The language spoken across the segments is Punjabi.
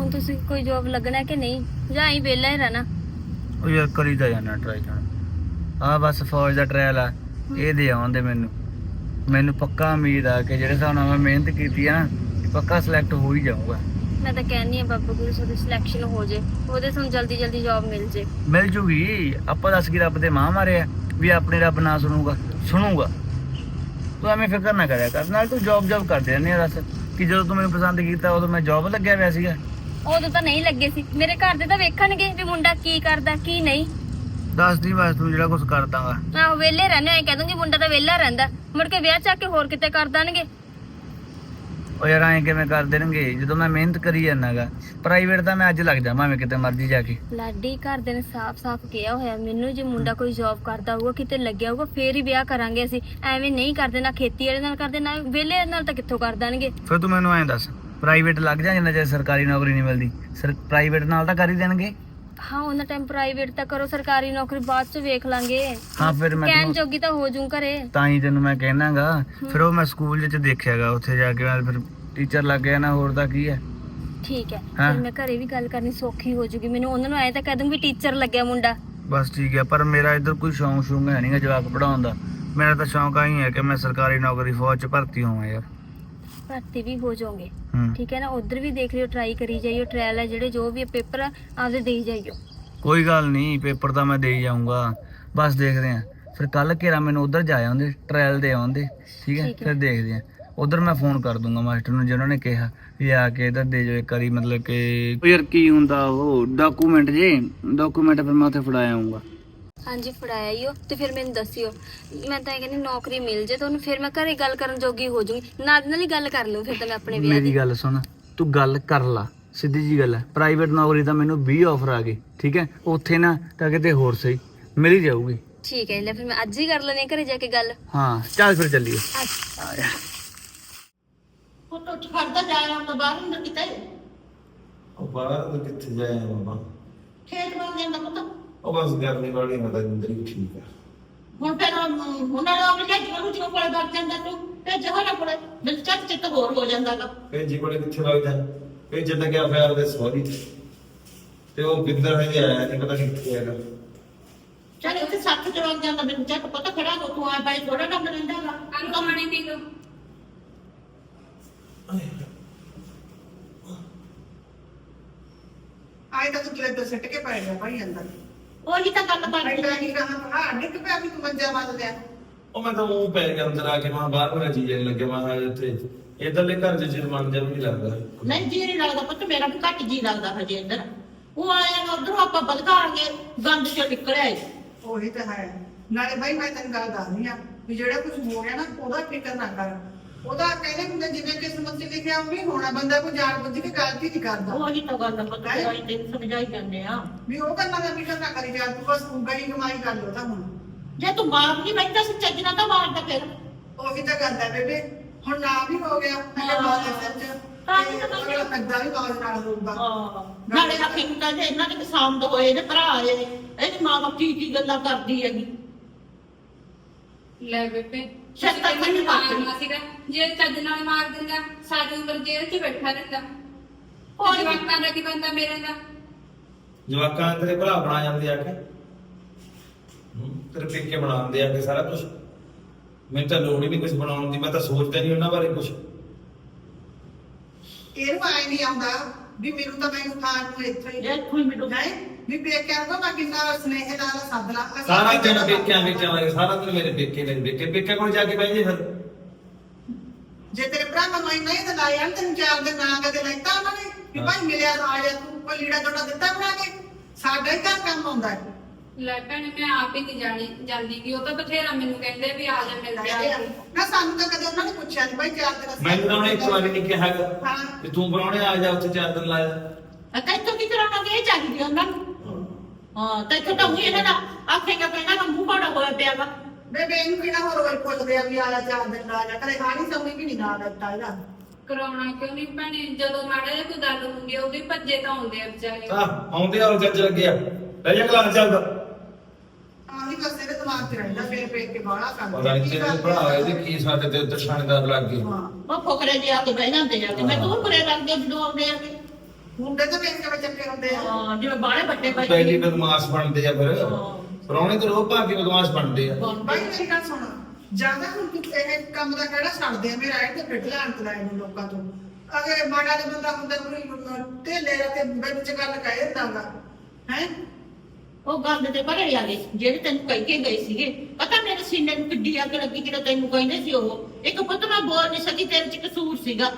ਹੁਣ ਤੁਸੀਂ ਕੋਈ ਜੌਬ ਲੱਗਣਾ ਕਿ ਨਹੀਂ? ਜਾਂ ਹੀ ਵਿਹਲਾ ਹੀ ਰਹਿਣਾ। ਉਹ ਯਾਰ ਕਰੀ ਤਾਂ ਜਾਣਾ ਟਰਾਈ ਜਾਣਾ ਆ ਬਸ ਫੌਜ ਦਾ ਟ੍ਰਾਇਲ ਆ। ਇਹ ਦੇ ਆਉਂਦੇ ਮੈਨੂੰ। ਮੈਨੂੰ ਪੱਕਾ ਉਮੀਦ ਆ ਕਿ ਜਿਹੜੇ ਹਿਸਾਬ ਨਾਲ ਮੈਂ ਮਿਹਨਤ ਕੀਤੀ ਆ ਨਾ ਪੱਕਾ ਸਿਲੈਕਟ ਹੋ ਹੀ ਜਾਊਗਾ। ਮੈਂ ਤਾਂ ਕਹਿੰਨੀ ਆ ਬਾਬਾ ਗੁਰੂ ਤੁਹਾਡੀ ਸਿਲੈਕਸ਼ਨ ਹੋ ਜੇ। ਉਹਦੇ ਤੁਹਾਨੂੰ ਜਲਦੀ ਜਲਦੀ ਜੌਬ ਮਿਲ ਜੇ। ਮਿਲ ਜੂਗੀ। ਆਪਾਂ ਦੱਸ ਕੀ ਰੱਬ ਦੇ ਮਾਂ ਮਾਰੇ ਆ ਵੀ ਆਪਣੇ ਰੱਬ ਨਾ ਸੁਣੂਗਾ ਸੁਣੂਗਾ। ਤੂੰ ਐਵੇਂ ਫਿਕਰ ਨਾ ਕਰਿਆ ਕਰ। ਨਾਲ ਤੂੰ ਜੌਬ ਜੌਬ ਕਰਦੇ ਰਹਿੰਦੀ ਆ ਦੱਸ। ਕਿ ਜਦੋਂ ਤੂੰ ਮੈਨੂੰ ਪਸੰਦ ਕੀਤਾ ਉਦੋਂ ਮੈਂ ਜੌਬ ਲੱਗਿਆ ਹੋਇਆ ਸੀਗਾ। ਉਦੋਂ ਤਾਂ ਨਹੀਂ ਲੱਗੇ ਸੀ। ਮੇਰੇ ਘਰ ਦੇ ਤਾਂ ਵੇਖਣਗੇ ਵੀ ਮੁੰਡਾ ਕੀ ਕਰਦਾ ਕੀ ਨਹੀਂ। ਦੱਸ ਦੀ ਬਸ ਤੂੰ ਜਿਹੜਾ ਕੁਝ ਕਰ ਦਾਂਗਾ। ਆਹੋ ਵਿਹਲੇ ਰਹਿੰਦੇ ਐ ਕਹਿ ਦੂੰਗੀ ਮੁੰਡਾ ਤਾਂ ਵਿਹਲਾ ਰਹਿੰਦਾ। ਮੁੜ ਕੇ ਵਿਆਹ ਚੱਕ ਕੇ ਹੋਰ ਕਿਤੇ ਕਰ ਦੇਣਗੇ। ਉਹ ਯਾਰ ਐਂ ਕਿਵੇਂ ਕਰ ਦੇਣਗੇ? ਜਦੋਂ ਮੈਂ ਮਿਹਨਤ ਕਰੀ ਜਾਂਦਾਗਾ ਪ੍ਰਾਈਵੇਟ ਤਾਂ ਮੈਂ ਅੱਜ ਲੱਗ ਜਾਵਾਂ ਮੈਂ ਕਿਤੇ ਮਰਜ਼ੀ ਜਾ ਕੇ। ਲਾਡੀ ਘਰ ਦੇ ਨੇ ਸਾਫ਼-ਸਾਫ਼ ਕਿਹਾ ਹੋਇਆ ਮੈਨੂੰ ਜੇ ਮੁੰਡਾ ਕੋਈ ਜੌਬ ਕਰਦਾ ਹੋਊਗਾ ਕਿਤੇ ਲੱਗਿਆ ਹੋਊਗਾ ਫੇਰ ਹੀ ਵਿਆਹ ਕਰਾਂਗੇ ਅਸੀਂ। ਐਵੇਂ ਨਹੀਂ ਕਰਦੇ ਨਾ ਖੇਤੀ ਵਾਲੇ ਨਾਲ ਕਰਦੇ ਨਾ ਵਿਹਲੇ ਨਾਲ ਤਾਂ ਕਿੱਥੋਂ ਕਰ ਦੇਣਗੇ। ਫਿਰ ਤੂੰ ਮੈਨੂੰ ਐਂ ਦੱਸ ਪ੍ਰਾਈਵੇਟ ਲੱਗ ਜਾ ਜਿੰਨਾ ਚਿਰ ਸਰਕਾਰੀ ਨੌਕਰੀ ਨਹੀਂ ਮਿਲਦੀ? ਸਰ ਪ੍ਰਾਈਵੇਟ ਨਾਲ ਤਾਂ ਕਰ ਹੀ ਦੇਣਗੇ। ਹਾਂ ਉਹਨਾਂ ਟਾਈਮ ਪ੍ਰਾਈਵੇਟ ਤਾਂ ਕਰੋ ਸਰਕਾਰੀ ਨੌਕਰੀ ਬਾਅਦ ਚ ਵੇਖ ਲਾਂਗੇ। ਹਾਂ ਫਿਰ ਮੈਂ ਕਹਿਣ ਤੈਨੂੰ ਜੋਗੀ ਤਾਂ ਹੋ ਜੂ ਘਰੇ। ਤਾਂ ਹੀ ਤੈਨੂੰ ਮੈਂ ਕਹਿਣਾਗਾ। ਫਿਰ ਉਹ ਮੈਂ ਸਕੂਲ ਵਿੱਚ ਦੇਖਿਆਗਾ ਉੱਥੇ ਜਾ ਕੇ ਮੈਂ ਫਿਰ ਟੀਚਰ ਲੱਗ ਗਿਆ ਨਾ ਹੋਰ ਤਾਂ ਕੀ ਹੈ? ਠੀਕ ਹੈ ਹਾਂ। ਫਿਰ ਮੈਂ ਘਰੇ ਵੀ ਗੱਲ ਕਰਨੀ ਸੌਖੀ ਹੋ ਜੂਗੀ। ਮੈਨੂੰ ਉਹਨਾਂ ਨੂੰ ਐ ਤਾਂ ਕਹਿ ਦੂੰਗੀ ਵੀ ਟੀਚਰ ਲੱਗਿਆ ਮੁੰਡਾ। ਬਸ ਠੀਕ ਹੈ ਪਰ ਮੇਰਾ ਇੱਧਰ ਕੋਈ ਸ਼ੌਂਕ ਸ਼ੌਂਕ ਹੈ ਨਹੀਂਗਾ ਜਵਾਕ ਪੜਾਉਣ ਦਾ। ਮੇਰਾ ਤਾਂ ਸ਼ੌਂਕ ਆਹੀ ਹੈ ਕਿ ਮੈਂ ਸਰਕਾਰੀ ਨੌਕਰੀ ਫੌਜ 'ਚ ਭਰਤੀ ਹੋਵਾਂ ਯਾਰ। ਭਰਤੀ ਵੀ ਹੋ ਜਾਓਗੇ। ਹੂੰ। ਠੀਕ ਹੈ ਨਾ? ਉਧਰ ਵੀ ਦੇਖ ਲਿਓ ਟਰਾਈ ਕਰੀ ਜਾਈਓ ਟ੍ਰਾਇਲ ਹੈ ਜਿਹੜੇ ਜੋ ਵੀ ਪੇਪਰ ਆਪਦੇ ਦੇਈ ਜਾਈਓ। ਕੋਈ ਗੱਲ ਨਹੀਂ ਪੇਪਰ ਤਾਂ ਮੈਂ ਦੇ ਹੀ ਜਾਊਂਗਾ। ਬਸ ਦੇਖਦੇ ਆਂ ਫਿਰ ਕੱਲ ਘੇਰਾ ਮੈਨੂੰ ਉਧਰ ਜਾ ਆਉਂਦੇ ਟ੍ਰਾਇਲ ਦੇ ਆਉਂਦੇ। ਠੀਕ ਹੈ? ਠੀਕ ਹੈ। ਫਿਰ ਦੇਖਦੇ ਆਂ ਉਧਰ ਮੈਂ ਫੋਨ ਕਰ ਦੂੰਗਾ ਮਾਸਟਰ ਨੂੰ ਜਿਹਨਾਂ ਨੇ ਕਿਹਾ ਵੀ ਆ ਕੇ ਇਧਰ ਦੇ ਜੋ ਇੱਕ ਵਾਰੀ ਮਤਲਬ ਕਿ ਉਹ ਯਾਰ ਕੀ ਹੁੰਦਾ ਉਹ? ਡਾਕੂਮੈਂਟ ਜੇ ਡਾਕੂਮੈਂਟ ਫਿਰ ਮੈਂ ਉੱਥੇ ਫੜਾ ਆਉਂਗਾ ਹਾਂਜੀ ਫੜਾਇਆ ਈਓ ਤੇ ਫਿਰ ਮੈਨੂੰ ਦੱਸਿਓ। ਮੈਂ ਤਾਂ ਇਹ ਕਹਿੰਦੀ ਨੌਕਰੀ ਮਿਲ ਜੇ ਤੁਹਾਨੂੰ ਫਿਰ ਮੈਂ ਘਰੇ ਗੱਲ ਕਰਨ ਜੋਗੀ ਹੋ ਜੂਗੀ। ਨਾਲ ਦੀ ਨਾਲ ਹੀ ਗੱਲ ਕਰ ਲੂੰ ਫਿਰ ਤਾਂ ਮੈਂ ਆਪਣੇ ਵਿਆਹ ਮੇਰੀ ਦੀ। ਗੱਲ ਸੁਣ ਤੂੰ ਗੱਲ ਕਰ ਲਾ ਸਿੱਧੀ ਜੀ ਗੱਲ ਹੈ। ਪ੍ਰਾਈਵੇਟ ਨੌਕਰੀ ਤਾਂ ਮੈਨੂੰ 20 ਆਫਰ ਆ ਗਈ ਠੀਕ ਹੈ? ਉੱਥੇ ਨਾ ਤਾਂ ਕਿਤੇ ਹੋਰ ਸਹੀ ਮਿਲ ਹੀ ਜਾਊਗੀ। ਠੀਕ ਹੈ ਲੈ ਫਿਰ ਮੈਂ ਅੱਜ ਹੀ ਕਰ ਲੈਣੀ ਘਰੇ ਜਾ ਕੇ ਗੱਲ। ਹਾਂ ਚੱਲ ਫਿਰ ਚੱਲੀਏ। ਅੱਜ ਆ ਜਾ ਉਹ ਤਾਂ ਖੜਦਾ ਜਾਇਆ ਹੁੰਦਾ ਬਾਹਰ ਨੂੰ ਕਿਤੇ। ਉਹ ਬਾਹਰ ਕਿੱਥੇ ਜਾਇਆ ਬਾਬਾ? ਖੇਤ ਵੱਲ ਜਾਂਦਾ ਪਤਾ। ਉਹ ਬਸ ਗਰਮੀ ਵਾਲੀ ਮੈਂ ਤਾਂ ਅੰਦਰ ਹੀ ਠੀਕ ਆ। ਹੁਣ ਫਿਰ ਅਮ, ਉਹਨਾਂ ਨੇ ਆਪਣੇ ਨੂੰ ਜਿਉਂ ਕੋਲੇ ਵਗ ਜਾਂਦਾ ਤੂੰ ਤੇ ਜਹਾਨਾ ਕੋਲੇ ਦਿਲ ਚੱਕ ਚਿੱਤ ਹੋਰ ਹੋ ਜਾਂਦਾਗਾ ਇਹ ਜੀ ਕੋਲੇ ਕਿੱਥੇ ਲੱਗ ਜਾ? ਇਹ ਜਿੱਦ ਗਿਆ ਫਿਰ ਉਹਦੇ ਸੌਰੀ ਤੇ। ਉਹ ਬਿੰਦਰ ਹਜੇ ਆਇਆ ਨਹੀਂ ਪਤਾ ਕਿੱਥੇ ਹੈਗਾ ਚੱਲ ਇੱਥੇ ਸੱਤ ਚ ਵਗ ਜਾਂਦਾ ਦਿਲ ਚੱਕ ਪਤਾ ਖੜਾ ਹੋ ਤੂੰ ਆ ਬਾਈ ਥੋੜਾ ਕੰਮ ਰਹਿੰਦਾਗਾ ਅੰਕਲ ਪਾਣੀ ਪੀ ਲਓ। ਆਏ। ਤਾਂ ਤੂੰ ਕਿਲੇ ਤੇ ਸਿੱਟ ਕੇ ਪੈ ਗਿਆ ਭਾਈ ਅੰਦਰ। ਉਹੀ ਤਾਂ ਗੱਲ ਤਾਂ ਕੀ ਕਹਾਂ ਹਾਂ ਨਿੱਕ ਪਿਆ ਵੀ ਤੂੰ ਮੰਜਾ ਵੱਲ ਲਿਆ ਉਹ ਮੈਂ ਤਾਂ ਉਹ ਪੈ ਗਿਆ ਅੰਦਰ ਆ ਕੇ ਮੈਂ ਬਾਹਰ ਮੇਰਾ ਜੀ ਜਾਣ ਲੱਗਿਆ ਮੈਂ ਇੱਥੇ ਇਧਰਲੇ ਘਰ ਚ ਜਿਰ ਮਨ ਜਮ ਨਹੀਂ ਲੱਗਦਾ। ਨਹੀਂ ਜੀ ਨਹੀਂ ਲੱਗਦਾ ਪੁੱਤ ਮੇਰਾ ਵੀ ਘੱਟ ਜੀ ਲੱਗਦਾ ਹਜੇ ਅੰਦਰ। ਉਹ ਆਇਆ ਨਾ ਉਧਰੋਂ ਆਪਾਂ ਬਲਕਾਂਗੇ ਗੰਦ ਚੋਂ ਨਿਕਲਿਆ ਏ ਉਹੀ ਤਾਂ ਹੈ। ਨਾਲੇ ਭਾਈ ਮੈਂ ਤੈਨੂੰ ਗੱਲ ਦੱਸਦੀ ਆ ਵੀ ਜਿਹੜਾ ਕੁਝ ਹੋ ਗਿਆ ਨਾ ਉਹਦਾ ਫਿਕਰ ਨਾ ਕਰ। ਉਹਦਾ ਕਹਿੰਦੇ ਹੁੰਦੇ ਜਿਵੇਂ ਕਿਸਮਤ 'ਚ ਲਿਖਿਆ ਉਹ ਵੀ ਹੋਣਾ ਬੰਦਾ ਕੋਈ ਜਾਣ ਬੁੱਝ ਕੇ ਗਲਤੀ ਨਹੀਂ ਕਰਦਾ। ਉਹੀ ਤਾਂ ਗੱਲ ਪੁੱਤ ਆਈ ਤੈਨੂੰ ਸਮਝਾਈ ਜਾਂਦੇ ਆ। ਵੀ ਉਹ ਗੱਲਾਂ ਦਾ ਫਿਕਰ ਨਾ ਕਰੀ ਜਾ ਤੂੰ ਬਸ ਤੂੰ ਗਈ ਕਮਾਈ ਕਰ ਲੋ ਤਾਂ ਹੁਣ। ਜੇ ਤੂੰ ਮਾਰ ਨਹੀਂ ਬੈਠਾ ਸੀ ਚੱਜਣਾ ਤਾਂ ਮਾਰਦਾ ਫਿਰ। ਉਹੀ ਤਾਂ ਗੱਲ ਹੈ ਬੇਬੇ ਹੁਣ ਨਾ ਵੀ ਹੋ ਗਿਆ ਮੇਰੇ ਹਾਂ। ਬਾਅਦ ਦੇ ਸਿਰ 'ਚ। ਤਾਂ ਹੀ ਤਾਂ ਅਗਲਾ ਪੈਦਾ ਵੀ ਬਾਅਦ ਨਾਲ ਹੋਊਗਾ। ਹਾਂ। ਨਾਲੇ ਹੁੰਦਾ ਜੇ ਇਹਨਾਂ ਦੇ ਪਸੰਦ ਹੋਏ ਇਹਦੇ ਭਰਾ ਆਏ ਇਹਦੀ ਮਾਂ ਬਾਪ ਕੀ ਕੀ ਗੱਲਾਂ ਕਰਦੀ ਹੈਗੀ। ਲੈ ਬੇਬੇ ਮੈਨੂੰ ਨਹੀਂ ਮਾਰਨਾ ਸੀਗਾ। ਜੇ ਚੱਜ ਨਾਲ ਮਾਰ ਦਿੰਦਾ ਸਾਰੀ ਉਮਰ ਜੇਲ੍ਹ 'ਚ ਹੀ ਬੈਠਾ ਰਹਿੰਦਾ। ਕੋਈ ਕੋਈ ਵਕਤਾਂ ਦਾ ਕੀ ਬੰਦਾ ਮੇਰੇ ਦਾ ਜਵਾਕਾਂ ਤੇਰੇ ਭਰਾ ਬਣਾ ਜਾਂਦੇ ਆ ਕੇ। ਹੂੰ, ਤੇਰੇ ਪੇਕੇ ਬਣਾਉਂਦੇ ਆ ਕੇ ਸਾਰਾ ਕੁਝ ਮੈਨੂੰ ਤਾਂ ਲੋੜ ਹੀ ਨਹੀਂ ਕੁਝ ਬਣਾਉਣ ਦੀ ਮੈਂ ਤਾਂ ਸੋਚਦਾ ਨਹੀਂ ਉਹਨਾਂ ਬਾਰੇ ਕੁਝ ਇਹਨੂੰ ਆਏ ਨਹੀਂ ਆਉਂਦਾ ਵੀ ਮੈਨੂੰ ਤਾਂ ਮੈਨੂੰ ਖਾਣ ਨੂੰ ਇੱਥੇ ਹੀ ਇਹ ਕੋਈ ਮੈਨੂੰ ਹੈ? ਵੀ ਪੇਕਿਆਂ ਤੋਂ ਮੈਂ ਕਿੰਨਾ ਸਨੇਹ ਨਾਲ ਸੱਦ ਲਾ ਸਾਰਾ ਦਿਨ ਪੇਕਿਆਂ ਵਿੱਚ ਆਵਾਂਗੇ ਸਾਰਾ ਦਿਨ ਮੇਰੇ ਪੇਕੇ ਨੇ ਪੇਕੇ ਪੇਕੇ ਕੋਲ ਜਾ ਕੇ ਬਹਿ ਜੇ ਫਿਰ। ਜੇ ਤੇਰੇ ਭਰਾ ਮੈਨੂੰ ਨਹੀਂ ਤਾਂ ਲਾਇਆ ਤੈਨੂੰ ਚਾਰ ਦਿਨ ਨਾ ਕਦੇ ਲੈਤਾ ਉਹਨਾਂ ਨੇ ਵੀ ਭਾਈ ਮਿਲਿਆ ਤਾਂ ਆ ਜਾ ਤੂੰ ਕੋਈ ਲੀੜਾ ਤੋੜਾ ਦਿੱਤਾ ਬਣਾ ਕੇ ਸਾਡਾ ਹੀ ਘਰ ਕੰਮ ਆਉਂਦਾ ਹੈ। ਲੈ ਭੈਣੇ ਮੈਂ ਆਪ ਹੀ ਨਹੀਂ ਜਾਣੀ ਜਾਂਦੀ ਕਿ ਉਹ ਤਾਂ ਬਥੇਰਾ ਮੈਨੂੰ ਕਹਿੰਦੇ ਵੀ ਆ ਜਾ ਮਿਲ ਜਾ। ਨਾ ਸਾਨੂੰ ਤਾਂ ਕਦੇ ਉਹਨਾਂ ਨੇ ਪੁੱਛਿਆ ਨਹੀਂ ਭਾਈ ਚਾਰ ਦਿਨ ਅਸੀਂ- ਮੈਨੂੰ ਤਾਂ ਉਹਨੇ ਇੱਕ ਵਾਰੀ ਨਹੀਂ ਕਿਹਾ ਹੈਗਾ ਹਾਂ। ਵੀ ਤੂੰ ਬਣਾਉਣੇ ਆ ਜਾ ਉੱਥੇ ਚਾਰ ਦਿਨ ਲਾਇਆ। ਕਹਿੰਦਾ ਕੀ ਕਰਾਉਣਾ ਇਹ ਚਾਹੀਦੀ ਉਹਨਾਂ ਨੂੰ। ਹਾਂ ਤੇ ਇੱਥੇ ਤਾਂ ਉਹੀ ਇਹਨਾਂ ਦਾ ਆਖੇਗਾ ਪਹਿਲਾਂ ਨਾ ਮੂੰਹ ਬੜਾ ਹੋਇਆ ਪਿਆ ਵਾ ਬੇਬੇ ਇਹਨੂੰ ਕਿਹੜਾ ਹੋਰ ਕੋਈ ਪੁੱਛਦੇ ਆ ਵੀ ਆ ਜਾ ਚਾਰ ਦਿਨ ਲਾ ਜਾ ਕਦੇ ਖਾਣੀ ਸੌਣੀ ਵੀ ਨਹੀਂ ਨਾ ਦਿੱਤਾ ਇਹਦਾ ਕਰਾਉਣਾ ਕਿਉਂ ਨਹੀਂ ਭੈਣੇ ਜਦੋਂ ਮਾੜਾ ਜਿਹਾ ਕੋਈ ਗੱਲ ਹੁੰਦੀ ਆ ਉਹਦੇ ਭੱਜੇ ਤਾਂ ਆਉਂਦੇ ਆ ਵਿਚਾਰੇ ਆ ਆਉਂਦੇ ਆ ਉਹ ਜੱਜ ਲੱਗਿਆ ਲੈ ਜਾ ਕਲਾਸ ਚੱਲਦਾ ਆਹੀ ਬਸ ਇਹਦੇ ਦਿਮਾਗ 'ਚ ਰਹਿੰਦਾ ਫੇਰ ਫੇਰ ਕੇ ਬਾਹਲਾ ਕੰਮ ਪਤਾ ਨਹੀਂ ਤੇਰੇ ਭਰਾ ਇਹਦੇ ਕੀ ਸਾਡੇ ਤੇ ਦਰਸ਼ਾਨਦਾਰ ਲੱਗ ਗਏ ਹਾਂ ਉਹ ਫੋਕਰੇ ਜੀ ਆ ਕੇ ਬਹਿ ਜਾਂਦੇ ਆ ਤੇ ਮੈਂ ਤੂੰ ਪਰੇ ਰੰਗ ਦੇ ਜਦੋਂ ਆਉਂਦੇ ਆ ਕਿ ਮੁੰਡੇ ਤਾਂ ਵੇਖ ਕੇ ਚੰਗੇ ਹੁੰਦੇ ਆ। ਹਾਂ ਜਿਵੇਂ ਬਾਹਲੇ ਵੱਡੇ ਪਹਿਲੀ ਬੱਚੇ ਬਦਮਾਸ਼ ਬਣਦੇ ਆ ਫਿਰ। ਪਰੌਣੇ ਤੇ ਰੋਹ ਪਾ ਕੇ ਬਦਮਾਸ਼ ਬਣਦੇ ਆ। ਭਾਈ ਮੇਰੀ ਗੱਲ ਸੁਣ। ਜ਼ਿਆਦਾ ਹੁਣ ਤੂੰ ਇਹ ਕੰਮ ਦਾ ਕਿਹੜਾ ਛੱਡਦੇ ਆ? ਮੇਰਾ ਇਹ ਤੇ ਫਿੱਟ ਲੈਣ ਤੇ ਲਾਏ ਨੂੰ ਲੋਕਾਂ ਤੋਂ। ਅਗਰ ਮਾੜਾ ਜਿਹਾ ਬੰਦਾ ਹੁੰਦਾ ਨੂੰ ਢੇਲੇ ਦਾ ਤੇ ਬਿੰਦ ਚ ਗੱਲ ਕਹਿ ਦਿੰਦਾਗਾ ਹੈ? ਉਹ ਗੰਦ ਤੇ ਭਰੇ ਆ ਗਏ ਜਿਹੜੇ ਤੈਨੂੰ ਕਹਿ ਕੇ ਗਏ ਸੀਗੇ ਪਤਾ ਮੇਰੇ ਸੀਨੇ ਨੂੰ ਕਿੱਡੀ ਅੱਗ ਲੱਗੀ ਜਦੋਂ ਤੈਨੂੰ ਕਹਿੰਦੇ ਸੀ ਉਹ। ਇੱਕ ਪੁੱਤ ਮੈਂ ਬੋਲ ਨਹੀਂ ਸਕੀ ਤੇਰੇ ਚ ਕਸੂਰ ਸੀਗਾ।